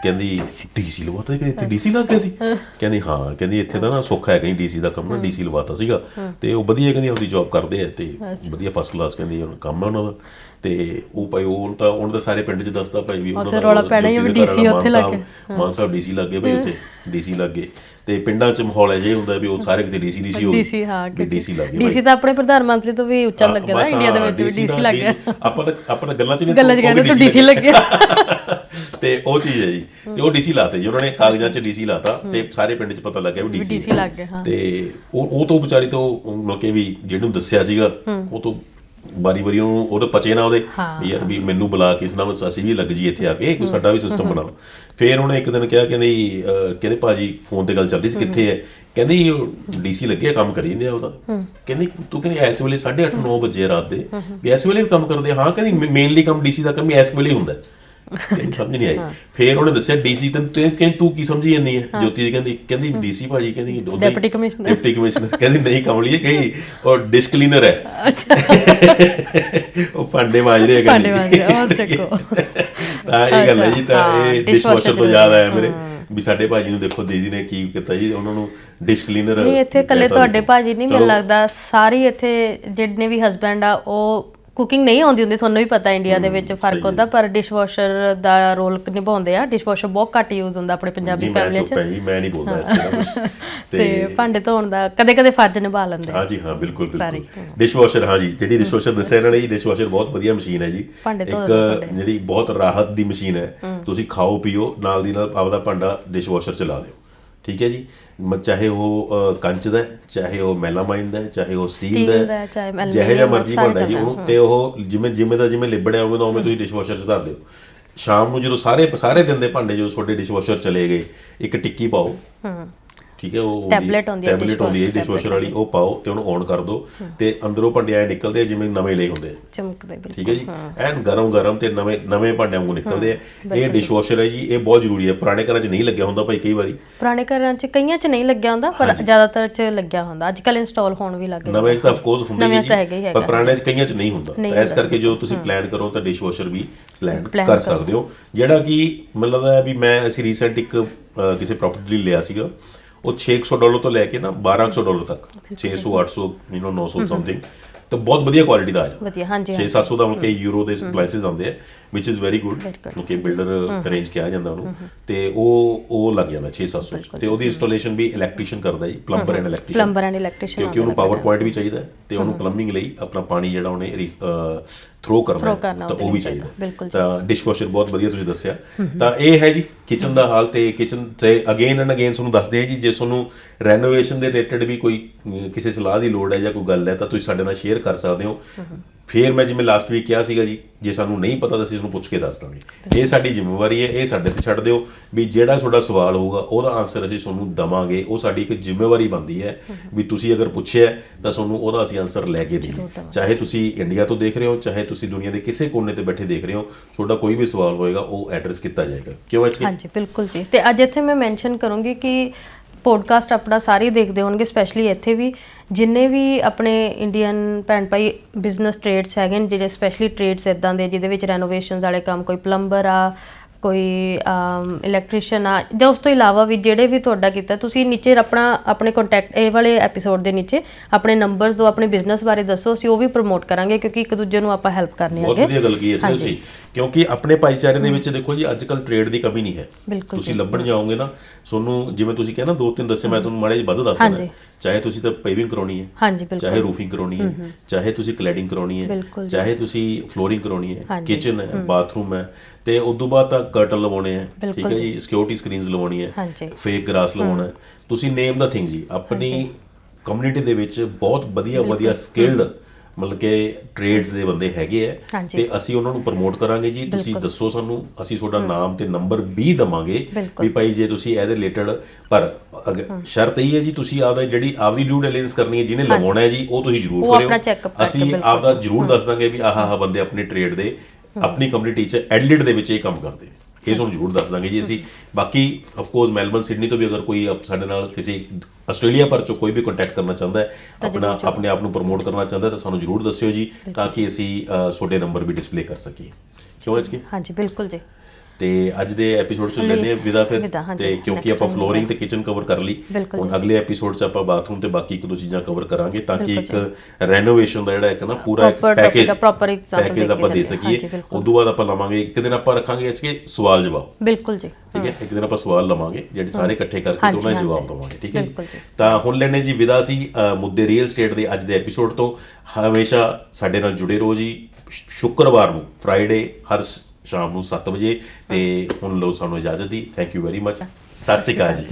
ਕਹਿੰਦੀ ਡੀਸੀ ਲਵਾਤਾ ਸੀ? ਕਹਿੰਦੀ ਇੱਥੇ ਡੀਸੀ ਲੱਗ ਗਿਆ ਸੀ ਕਹਿੰਦੀ ਹਾਂ ਕਹਿੰਦੀ ਇੱਥੇ ਤਾਂ ਨਾ ਸੁੱਖ ਹੈ ਕਹੀਂ ਡੀਸੀ ਦਾ ਕੰਮ ਨਾ ਡੀਸੀ ਲਵਾਤਾ ਸੀਗਾ ਤੇ ਉਹ ਵਧੀਆ ਕਹਿੰਦੀ ਆਪਦੀ ਜੌਬ ਕਰਦੇ ਆ ਤੇ ਵਧੀਆ ਫਸਟ ਕਲਾਸ ਕਹਿੰਦੀ ਉਹਨਾਂ ਕੰਮ ਹੈ ਉਹਨਾਂ ਦਾ ਤੇ ਉਹ ਭਾਈ ਉਹ ਤਾਂ ਉਹਨਾਂ ਦਾ ਸਾਰੇ ਪਿੰਡ 'ਚ ਦੱਸਦਾ ਭਾਈ ਵੀ ਉੱਥੇ ਰੌਲਾ ਪੈਣਾ ਹੀ ਆ ਦੇ ਵਾਲਾ ਉੱਥੇ ਲੱਗ ਸਾਹਿਬ- ਮਾਨ ਸਾਹਿਬ ਡੀਸੀ ਲੱਗੇ ਭਾਈ ਉੱਥੇ ਡੀਸੀ ਲੱਗੇ ਤੇ ਪਿੰਡਾਂ 'ਚ ਮਾਹੌਲ ਹੈ ਜੇ ਹੁੰਦਾ ਵੀ ਉਹ ਸਾਰੇ ਕਿਤੇ ਡੀਸੀ ਡੀਸੀ ਹੋ ਡੀਸੀ ਹਾਂ ਡੀਸੀ ਲੱਗੇ ਡੀਸੀ ਤਾਂ ਆਪਣੇ ਪ੍ਰਧਾਨ ਮੰਤਰੀ ਤੋਂ ਵੀ ਉੱਚਾ ਬਸ ਇੰਡੀਆ ਦੇ ਵਿੱਚ ਡੀਸੀ ਦਾ- ਲੱਗ ਗਿਆ ਆਪਾਂ ਤਾਂ ਆਪਾਂ ਤਾਂ ਗੱਲਾਂ 'ਚ ਨਹੀਂ ਗੱਲਾਂ 'ਚ ਕਹਿੰਦੇ ਤੂੰ ਡੀਸੀ ਲੱਗਿਆ ਤੇ ਉਹ ਚੀਜ਼ ਹੈ ਜੀ ਤੇ ਉਹ ਡੀਸੀ ਲਾਤੇ ਜੀ ਉਹਨਾਂ ਨੇ ਕਾਗਜ਼ਾਂ 'ਚ ਡੀਸੀ ਲਾਤਾ ਤੇ ਸਾਰੇ ਪਿੰਡ 'ਚ ਪਤਾ ਲੱਗਿਆ ਵੀ ਡੀਸੀ ਲੱਗ ਗਿਆ ਹਾਂ। ਤੇ ਉਹ ਉਹ ਤੋਂ ਵਿਚਾਰੀ ਤੋਂ ਮਤਲਬ ਕਿ ਵੀ ਜਿਹਨੂੰ ਦੱਸਿਆ ਸੀਗਾ ਉਹ ਤੋਂ ਬਾਰੀ ਬਾਰੀ ਉਹਨੂੰ ਉਹਦੇ ਪਚੇ ਨਾ ਉਹਦੇ ਵੀ ਯਾਰ ਵੀ ਮੈਨੂੰ ਬੁਲਾ ਕੇ ਇਸ ਨਾਲ ਅਸੀਂ ਵੀ ਲੱਗ ਜੀ ਇੱਥੇ ਆ ਕੇ ਕੋਈ ਸਾਡਾ ਵੀ ਸਿਸਟਮ ਬਣਾਓ। ਫਿਰ ਉਹਨੇ ਇੱਕ ਦਿਨ ਕਿਹਾ ਕਹਿੰਦੀ ਅਹ, ਕਹਿੰਦੇ ਭਾਜੀ ਫੋਨ ਤੇ ਗੱਲ ਚੱਲ ਰਹੀ ਸੀ ਕਿੱਥੇ ਹੈ। ਕਹਿੰਦੀ ਡੀਸੀ ਲੱਗਿਆ ਕੰਮ ਕਰੀ ਜਾਂਦੇ ਆ ਉਹਦਾ ਕਹਿੰਦੀ ਤੂੰ ਕਹਿੰਦੀ ਇਸ ਵੇਲੇ 8:30 9 ਵਜੇ ਰਾਤ ਦੇ ਵੀ ਇਸ ਵੇਲੇ ਵੀ ਕੰਮ ਕਰਦੇ? ਹਾਂ ਕਹਿੰਦੀ ਮੇਨਲੀ ਕੰਮ ਡੀਸੀ ਦਾ ਕੰਮ ਇਸ ਵੇਲੇ ਹੁੰਦਾ। ਸਮਝ ਨਹੀਂ ਆਈ। ਫਿਰ ਉਹਨੇ ਦੱਸਿਆ ਡੀਸੀ ਤੈਨੂੰ ਤੂੰ ਕਹਿੰਦੀ ਤੂੰ ਕੀ ਸਮਝੀ ਜਾਂਦੀ ਹੈ? ਜੋਤੀ ਦੀ ਕਹਿੰਦੀ ਕਹਿੰਦੀ ਡੀਸੀ ਭਾਜੀ ਕਹਿੰਦੀ ਹੀ- Deputy Commissioner। Deputy commissioner. ਕਹਿੰਦੀ ਨਹੀਂ ਕਮਲੀਏ ਕਹੀ ਉਹ ਡਿਸ਼ ਕਲੀਨਰ ਹੈ। ਉਹ ਭਾਂਡੇ ਮਾਂਜ ਰਹੇ ਹੈਗਾ ਭਾਂਡੇ ਮਾਂਜ ਰਿਹਾ, ਹੋਰ ਚੱਕੋ। ਤਾਂ ਇਹ ਗੱਲ ਹੈ ਜੀ ਤਾਂ ਹਾਂ, ਇਹ ਡਿਸ਼ਵਾਸ਼ਰ ਤੋਂ ਯਾਦ ਆਇਆ ਮੇਰੇ ਵੀ ਸਾਡੇ ਭਾਜੀ ਨੂੰ ਦੇਖੋ ਦੀਦੀ ਨੇ ਕੀ ਕੀਤਾ ਜੀ ਉਹਨਾਂ ਨੂੰ ਡਿਸ਼ ਕਲੀਨਰ ਨਹੀਂ ਇੱਥੇ ਇਕੱਲੇ ਤੁਹਾਡੇ ਭਾਜੀ ਨਹੀਂ ਮੈਨੂੰ ਲੱਗਦਾ ਸਾਰੀ ਇੱਥੇ ਜਿੰਨੇ ਵੀ ਹਸਬੈਂਡ ਆ ਉਹ ਕੁਕਿੰਗ ਨਹੀਂ ਆਉਂਦੀ ਹੁੰਦੀ ਤੁਹਾਨੂੰ ਵੀ ਪਤਾ ਇੰਡੀਆ ਦੇ ਵਿੱਚ ਫ਼ਰਕ ਹੁੰਦਾ ਪਰ ਡਿਸ਼ਵਾਸ਼ਰ ਦਾ ਰੋਲ ਨਿਭਾਉਂਦੇ ਆ ਡਿਸ਼ਵਾਸ਼ਰ ਬਹੁਤ ਘੱਟ ਯੂਜ਼ ਹੁੰਦਾ ਆਪਣੇ ਪੰਜਾਬੀ ਫੈਮਿਲੀ 'ਚ। ਜੀ ਮੈਂ ਨਹੀਂ ਬੋਲਦਾ ਇਸ ਤਰ੍ਹਾਂ ਤੇ ਭਾਂਡੇ ਧੋਣ ਦਾ ਕਦੇ ਕਦੇ ਫਰਜ਼ ਨਿਭਾ ਲੈਂਦੇ ਹਾਂ ਜੀ ਹਾਂ ਬਿਲਕੁਲ ਬਿਲਕੁਲ। ਡਿਸ਼ਵਾਸ਼ਰ ਹਾਂ। ਜੀ ਜਿਹੜੀ ਡਿਸ਼ਵਾਸ਼ਰ ਦੱਸਿਆ ਇਹਨਾਂ ਨੇ ਜੀ ਡਿਸ਼ਵਾਸ਼ਰ ਬਹੁਤ ਵਧੀਆ ਮਸ਼ੀਨ ਹੈ ਜੀ। ਇੱਕ। ਜਿਹੜੀ ਬਹੁਤ ਰਾਹਤ ਦੀ ਮਸ਼ੀਨ ਹੈ ਤੁਸੀਂ ਖਾਓ ਪੀਓ ਨਾਲ ਦੀ ਨਾਲ ਆਪਦਾ ਭਾਂਡਾ ਡਿਸ਼ਵਾਸ਼ਰ ਚ ਲਾ ਦਿਓ। ਠੀਕ ਹੈ ਜੀ। ਚਾਹੇ ਉਹ ਕੰਚ ਦਾ ਹੈ, ਚਾਹੇ ਉਹ ਮੈਲਾਮਾਈਨ ਦਾ ਹੈ, ਚਾਹੇ ਉਹ ਸਟੀਲ ਦਾ ਚਾਹੇ aluminium ਮਰਜ਼ੀ ਭਾਂਡਾ ਜੀ ਉਹਨੂੰ ਤੇ ਉਹ ਜਿਵੇਂ ਜਿਵੇਂ ਦਾ ਜਿਵੇਂ ਲਿਬੜਿਆ ਹੋਵੇ ਤਾਂ ਉਵੇਂ ਤੁਸੀਂ ਡਿਸ਼ਵਾਸ਼ਰ ਚ ਧਰ ਦਿਓ। ਸ਼ਾਮ ਨੂੰ ਜਦੋਂ ਸਾਰੇ ਸਾਰੇ ਦਿਨ ਦੇ ਭਾਂਡੇ ਜਦੋਂ ਤੁਹਾਡੇ ਡਿਸ਼ਵਾਸ਼ਰ ਚਲੇ ਗਏ ਇੱਕ ਟਿੱਕੀ ਪਾਓ ਹੂੰ। ਠੀਕ ਹੈ ਉਹ Tablet ਹੁੰਦੀ ਹੈ ਟੈਬਲੇਟ ਹੁੰਦੀ ਹੈ ਡਿਸ਼ਵਾਸ਼ਰ ਵਾਲੀ ਉਹ ਪਾਓ ਤੇ ਉਹਨੂੰ ਔਨ ਕਰ ਦਿਓ ਤੇ ਅੰਦਰੋਂ ਭਾਂਡੇ ਆਏ ਨਿਕਲਦੇ ਆ ਜਿਵੇਂ ਨਵੇਂ ਲਏ ਹੁੰਦੇ ਚਮਕਦੇ ਬਿਲਕੁਲ ਠੀਕ ਹੈ ਜੀ? ਐਨ ਗਰਮ ਗਰਮ ਤੇ ਨਵੇਂ ਨਵੇਂ ਭਾਂਡਿਆਂ ਵਾਂਗੂ ਨਿਕਲਦੇ ਆ। ਇਹ ਡਿਸ਼ਵਾਸ਼ਰ ਹੈ ਜੀ ਇਹ ਬਹੁਤ ਜ਼ਰੂਰੀ ਹੈ। ਪੁਰਾਣੇ ਘਰਾਂ 'ਚ ਨਹੀਂ ਲੱਗਿਆ ਹੁੰਦਾ ਭਾਈ ਕਈ ਵਾਰੀ। ਪੁਰਾਣੇ ਘਰਾਂ 'ਚ ਕਈਆਂ 'ਚ ਨਹੀਂ ਲੱਗਿਆ ਹੁੰਦਾ ਪਰ ਜ਼ਿਆਦਾਤਰ 'ਚ ਲੱਗਿਆ ਹੁੰਦਾ। ਅੱਜ ਕੱਲ ਇੰਸਟਾਲ ਹੋਣ ਵੀ ਲੱਗ ਗਏ। ਨਵੇਂ 'ਚ ਤਾਂ ਆਫ ਕੋਰਸ ਹੁੰਦਾ ਜੀ ਹੈਗਾ। ਪਰ ਪੁਰਾਣੇ 'ਚ ਕਈਆਂ 'ਚ ਨਹੀਂ ਹੁੰਦਾ। ਤਾਂ ਇਸ ਕਰਕੇ ਜੋ ਤੁਸੀਂ ਪਲਾਨ ਕਰੋ ਤਾਂ ਡਿਸ਼ਵਾਸ਼ਰ ਵੀ ਪਲਾਨ ਕਰ। ਸਕਦੇ ਹੋ। ਜਿਹੜਾ ਕਿ ਲੱਗਦਾ ਹੈ ਵੀ ਮੈਂ ਅਸੀਂ ਰੀਸੈਂਟ ਇੱਕ ਕਿਸੇ ਪ੍ਰਾਪਰਟੀ ਲਈ ਲਿਆ ਸੀਗਾ। ਉਹ 600 ਡਾਲਰ ਤੋਂ ਲੈ ਕੇ ਨਾ 1200 ਡਾਲਰ ਤੱਕ। 600 800 ਯੂ نو 900 ਸਮਥਿੰਗ ਤਾਂ ਬਹੁਤ ਵਧੀਆ ਕੁਆਲਿਟੀ ਦਾ ਆ ਜਾਂਦਾ। ਵਧੀਆ ਹਾਂਜੀ 6-700 ਦਾ ਮਤਲਬ ਕਿ ਯੂਰੋ ਦੇ ਸਪਲਾਈਸਿਸ ਆਉਂਦੇ ਆ। ਵਿਚ ਇਜ਼ ਵੈਰੀ ਗੁੱਡ ਕਿਉਂਕਿ ਬਿਲਡਰ ਅਰੇਂਜ ਕਿਹਾ ਜਾਂਦਾ ਉਹਨੂੰ। ਤੇ ਉਹ ਉਹ ਲੱਗ ਜਾਂਦਾ 6-700 ਤੇ ਉਹਦੀ ਇੰਸਟਾਲੇਸ਼ਨ ਵੀ ਇਲੈਕਟ੍ਰੀਸ਼ੀਅਨ ਕਰਦਾ ਜੀ plumber and electrician plumber and electrician ਕਿਉਂਕਿ ਉਹਨੂੰ ਪਾਵਰ ਪੁਆਇੰਟ ਵੀ ਚਾਹੀਦਾ ਤੇ ਉਹਨੂੰ ਪਲੰਬਿੰਗ ਲਈ ਆਪਣਾ ਪਾਣੀ ਜਿਹੜਾ ਉਹਨੇ ਥਰੋ ਕਰਨਾ ਤਾਂ ਉਹ ਵੀ ਚਾਹੀਦਾ। ਤਾਂ ਡਿਸ਼ਵਾਸ਼ਰ ਬਹੁਤ ਵਧੀਆ ਤੁਸੀਂ ਦੱਸਿਆ। ਤਾਂ ਇਹ ਹੈ ਜੀ ਕਿਚਨ ਦਾ ਹਾਲ ਤੇ ਕਿਚਨ ਤੇ ਅਗੇਨ ਐਂਡ ਅਗੇਨ ਤੁਹਾਨੂੰ ਦੱਸਦੇ ਹਾਂ ਜੀ ਜੇ ਤੁਹਾਨੂੰ ਰੈਨੋਵੇਸ਼ਨ ਦੇ ਰਿਲੇਟਡ ਵੀ ਕੋਈ ਕਿਸੇ ਸਲਾਹ ਦੀ ਲੋੜ ਹੈ ਜਾਂ ਕੋਈ ਗੱਲ ਹੈ ਤਾਂ ਤੁਸੀਂ ਸਾਡੇ ਨਾਲ ਸ਼ੇਅਰ ਕਰ ਸਕਦੇ ਹੋ। ਫਿਰ ਮੈਂ ਜਿਵੇਂ ਲਾਸਟ ਵੀਕ ਕਿਹਾ ਸੀਗਾ ਜੀ ਜੇ ਸਾਨੂੰ ਨਹੀਂ ਪਤਾ ਤਾਂ ਅਸੀਂ ਤੁਹਾਨੂੰ ਪੁੱਛ ਕੇ ਦੱਸ ਦਾਂਗੇ। ਇਹ ਸਾਡੀ ਜ਼ਿੰਮੇਵਾਰੀ ਹੈ ਇਹ ਸਾਡੇ ਤੇ ਛੱਡ ਦਿਓ। ਵੀ ਜਿਹੜਾ ਤੁਹਾਡਾ ਸਵਾਲ ਹੋਊਗਾ ਉਹਦਾ ਆਨਸਰ ਅਸੀਂ ਤੁਹਾਨੂੰ ਦਵਾਂਗੇ। ਉਹ ਸਾਡੀ ਇੱਕ ਜ਼ਿੰਮੇਵਾਰੀ ਬਣਦੀ ਹੈ ਵੀ ਤੁਸੀਂ ਅਗਰ ਪੁੱਛਿਆ ਤਾਂ ਤੁਹਾਨੂੰ ਉਹਦਾ ਅਸੀਂ ਆਨਸਰ ਲੈ ਕੇ ਦਈਏ। ਚਾਹੇ ਤੁਸੀਂ ਇੰਡੀਆ ਤੋਂ ਦੇਖ ਰਹੇ ਹੋ ਚਾਹੇ ਤੁਸੀਂ ਦੁਨੀਆ ਦੇ ਕਿਸੇ ਕੋਨੇ ਤੇ ਬੈਠੇ ਦੇਖ ਰਹੇ ਹੋ ਤੁਹਾਡਾ ਕੋਈ ਵੀ ਸਵਾਲ ਹੋਏਗਾ ਉਹ ਐਡਰੈਸ ਕੀਤਾ ਜਾਏਗਾ। ਕਿਉਂ ਐਚ ਹਾਂਜੀ ਬਿਲਕੁਲ ਜੀ। ਤੇ ਅੱਜ ਇੱਥੇ ਮੈਂ ਮੈਂਸ਼ਨ ਕਰੂੰਗੀ ਕਿ ਪੋਡਕਾਸਟ ਆਪਣਾ ਸਾਰੇ ਦੇਖਦੇ ਹੋਣਗੇ ਸਪੈਸ਼ਲੀ ਇੱਥੇ ਵੀ। ਜਿੰਨੇ ਵੀ ਆਪਣੇ ਇੰਡੀਅਨ ਭੈਣ ਭਾਈ ਬਿਜ਼ਨਸ ਟ੍ਰੇਡਸ ਹੈਗੇ ਨੇ, ਜਿਹੜੇ ਸਪੈਸ਼ਲੀ ਟ੍ਰੇਡਸ ਇਦਾਂ ਦੇ, ਜਿਹਦੇ ਵਿੱਚ ਰੈਨੋਵੇਸ਼ਨਸ ਵਾਲੇ ਕੰਮ, ਕੋਈ ਪਲੰਬਰ ਆ ਕੋਈ ਇਲੈਕਟ੍ਰੀਸ਼ੀਅਨ ਆ ਜਾਂ ਉਸ ਤੋਂ ਇਲਾਵਾ ਵੀ ਜਿਹੜੇ ਵੀ ਤੁਹਾਡਾ ਕੀਤਾ ਤੁਸੀਂ ਨੀਚੇ ਆਪਣਾ ਆਪਣੇ ਕੰਟੈਕਟ ਇਹ ਵਾਲੇ ਐਪੀਸੋਡ ਦੇ ਨੀਚੇ ਆਪਣੇ ਨੰਬਰਸ ਦਿਓ ਆਪਣੇ ਬਿਜ਼ਨਸ ਬਾਰੇ ਦੱਸੋ ਅਸੀਂ ਉਹ ਵੀ ਪ੍ਰਮੋਟ ਕਰਾਂਗੇ ਕਿਉਂਕਿ ਇੱਕ ਦੂਜੇ ਨੂੰ ਆਪਾਂ ਹੈਲਪ ਕਰਨੀ ਬਹੁਤ ਅੱਗੇ ਵਧੀਆ ਗੱਲ ਕੀ ਹੈ ਜੀ ਕਿਉਂਕਿ ਆਪਣੇ ਭਾਈਚਾਰੇ ਦੇ ਵਿੱਚ ਦੇਖੋ ਜੀ ਅੱਜ ਕੱਲ ਟ੍ਰੇਡ ਦੀ ਕਮੀ ਨਹੀਂ ਹੈ। ਤੁਸੀਂ ਲੱਭਣ ਜਾਓਗੇ ਨਾ ਤੁਹਾਨੂੰ ਜਿਵੇਂ ਤੁਸੀਂ ਕਿਹਾ ਨਾ ਦੋ ਤਿੰਨ ਦੱਸੇ ਮੈਂ ਤੁਹਾਨੂੰ ਮਾੜੇ ਜਿਹੇ ਵੱਧ ਦੱਸ ਦਿੰਦਾ। ਚਾਹੇ ਤੁਸੀਂ ਤਾਂ ਪੇਵਿੰਗ ਕਰਾਉਣੀ ਹੈ ਚਾਹੇ ਰੂਫਿੰਗ ਕਰਾਉਣੀ ਹੈ ਚਾਹੇ ਤੁਸੀਂ ਕਲੈਡਿੰਗ ਕਰਾਉਣੀ ਹੈ ਚਾਹੇ ਤੁਸੀਂ ਫਲੋਰਿੰਗ ਕਰਾਉਣੀ ਹੈ। ਕਿਚਨ ਹੈ ਬਾਥਰੂਮ ਹੈ ਤੇ ਉਸ ਤੋਂ ਬਾਅਦ ਤਾਂ ਕਰਟਨ ਲਵਾਉਣੇ ਹੈ ਠੀਕ ਹੈ ਜੀ ਸਿਕਿਉਰਿਟੀ ਸਕਰੀਨਸ ਲਵਾਉਣੀ ਹੈ ਫੇਕ ਗ੍ਰਾਸ ਲਵਾਉਣਾ ਤੁਸੀਂ ਨੇਮ ਦਾ ਥਿੰਗ ਜੀ ਆਪਣੀ ਕਮਿਊਨਿਟੀ ਦੇ ਵਿੱਚ ਬਹੁਤ ਵਧੀਆ ਵਧੀਆ ਸਕਿਲਡ ਮਤਲਬ ਕਿ ਟ੍ਰੇਡਸ ਦੇ ਬੰਦੇ ਹੈਗੇ ਆ। ਤੇ ਅਸੀਂ ਉਹਨਾਂ ਨੂੰ ਪ੍ਰਮੋਟ ਕਰਾਂਗੇ ਜੀ। ਤੁਸੀਂ ਦੱਸੋ ਸਾਨੂੰ ਅਸੀਂ ਤੁਹਾਡਾ ਨਾਮ ਤੇ ਨੰਬਰ ਵੀ ਦਵਾਂਗੇ ਬਿਲਕੁਲ। ਵੀ ਭਾਈ ਜੇ ਤੁਸੀਂ ਇਹਦੇ ਰਿਲੇਟਡ ਪਰ ਸ਼ਰਤ ਇਹ ਹੈ ਜੀ ਤੁਸੀਂ ਆਪਦਾ ਜਿਹੜੀ ਆਪਦੀ ਡਿਊ ਡਿਲੀਜੈਂਸ ਕਰਨੀ ਹੈ ਜਿਹਨੇ ਲਵਾਉਣਾ ਹੈ ਜੀ ਉਹ ਤੁਸੀਂ ਜ਼ਰੂਰ ਕਰਿਓ। ਅਸੀਂ ਆਪਦਾ ਜ਼ਰੂਰ ਦੱਸ ਦਾਂਗੇ ਵੀ ਆਹ ਆਹ ਬੰਦੇ ਆਪਣੇ ਟ੍ਰੇਡ ਦੇ ਆਪਣੀ ਕਮਿਊਨਿਟੀ 'ਚ ਐਡਲਿਟ ਦੇ ਵਿੱਚ ਇਹ ਕੰਮ ਕਰਦੇ ਇਹ ਤੁਹਾਨੂੰ ਜ਼ਰੂਰ ਦੱਸ ਦਾਂਗੇ ਜੀ ਅਸੀਂ। ਬਾਕੀ ਆਫ ਕੋਰਸ ਮੈਲਬਨ ਸਿਡਨੀ ਤੋਂ ਵੀ ਅਗਰ ਕੋਈ ਸਾਡੇ ਨਾਲ ਕਿਸੇ ਆਸਟ੍ਰੇਲੀਆ ਪਰ ਚੋਂ ਕੋਈ ਵੀ ਕੰਟੈਕਟ ਕਰਨਾ ਚਾਹੁੰਦਾ ਹੈ ਆਪਣਾ ਆਪਣੇ ਆਪ ਨੂੰ ਪ੍ਰਮੋਟ ਕਰਨਾ ਚਾਹੁੰਦਾ ਤਾਂ ਸਾਨੂੰ ਜ਼ਰੂਰ ਦੱਸਿਓ ਜੀ ਤਾਂ ਕਿ ਅਸੀਂ ਤੁਹਾਡੇ ਨੰਬਰ ਵੀ ਡਿਸਪਲੇ ਕਰ ਸਕੀਏ। ਕਿਉਂ ਅੱਜ ਕੀ? ਹਾਂਜੀ ਬਿਲਕੁਲ ਜੀ। ਤੇ ਅੱਜ ਦੇ ਐਪੀਸੋਡ ਚ ਲੈਣੇ ਵਿਦਾ ਫਿਰ। ਤੇ ਕਿਉਂਕਿ ਆਪਾਂ ਫਲੋਰਿੰਗ ਤੇ ਕਿਚਨ ਕਵਰ ਕਰ ਲਈ ਹੁਣ ਅਗਲੇ ਐਪੀਸੋਡ ਚ ਆਪਾਂ ਬਾਥਰੂਮ ਤੇ ਬਾਕੀ ਇੱਕ ਦੋ ਚੀਜ਼ਾਂ ਕਵਰ ਕਰਾਂਗੇ ਤਾਂ ਕਿ ਇੱਕ ਰੈਨੋਵੇਸ਼ਨ ਦਾ ਜਿਹੜਾ ਇੱਕ ਨਾ ਪੂਰਾ ਇੱਕ ਪੈਕੇਜ ਪੈਕੇਜ ਆਪਾਂ ਦੇ। ਸਕੀਏ। ਉਸ ਤੋਂ ਬਾਅਦ ਆਪਾਂ ਲਵਾਂਗੇ ਇੱਕ ਦਿਨ ਆਪਾਂ ਰੱਖਾਂਗੇ ਅੱਜ ਕੇ ਸਵਾਲ ਜਵਾਬ। ਬਿਲਕੁਲ ਜੀ। ਠੀਕ ਹੈ? ਇੱਕ ਦਿਨ ਆਪਾਂ ਸਵਾਲ ਲਵਾਂਗੇ ਜਿਹੜੇ ਸਾਰੇ ਇਕੱਠੇ ਕਰਕੇ ਦੋਨਾਂ ਦੇ ਜਵਾਬ। ਦਵਾਂਗੇ ਠੀਕ ਹੈ। ਤਾਂ ਹੁਣ ਲੈਣੇ ਜੀ ਵਿਦਾ ਸੀ ਮੁੱਦੇ ਰੀਅਲ ਸਟੇਟ ਦੇ ਅੱਜ ਦੇ ਐਪੀਸੋਡ ਤੋਂ। ਹਮੇਸ਼ਾ ਸਾਡੇ ਨਾਲ ਜੁੜੇ ਰਹੋ ਜੀ। ਸ਼ੁੱਕਰਵਾਰ ਨੂੰ ਫਰਾਈਡੇ ਹਰ ਸ਼ਾਮ ਨੂੰ 7 ਵਜੇ ਤੇ ਹੁਣ ਲਓ ਸਾਨੂੰ ਇਜਾਜ਼ਤ ਦੀ। ਥੈਂਕ ਯੂ ਵੈਰੀ ਮਚ ਸਤਿ ਸ਼੍ਰੀ ਅਕਾਲ ਜੀ।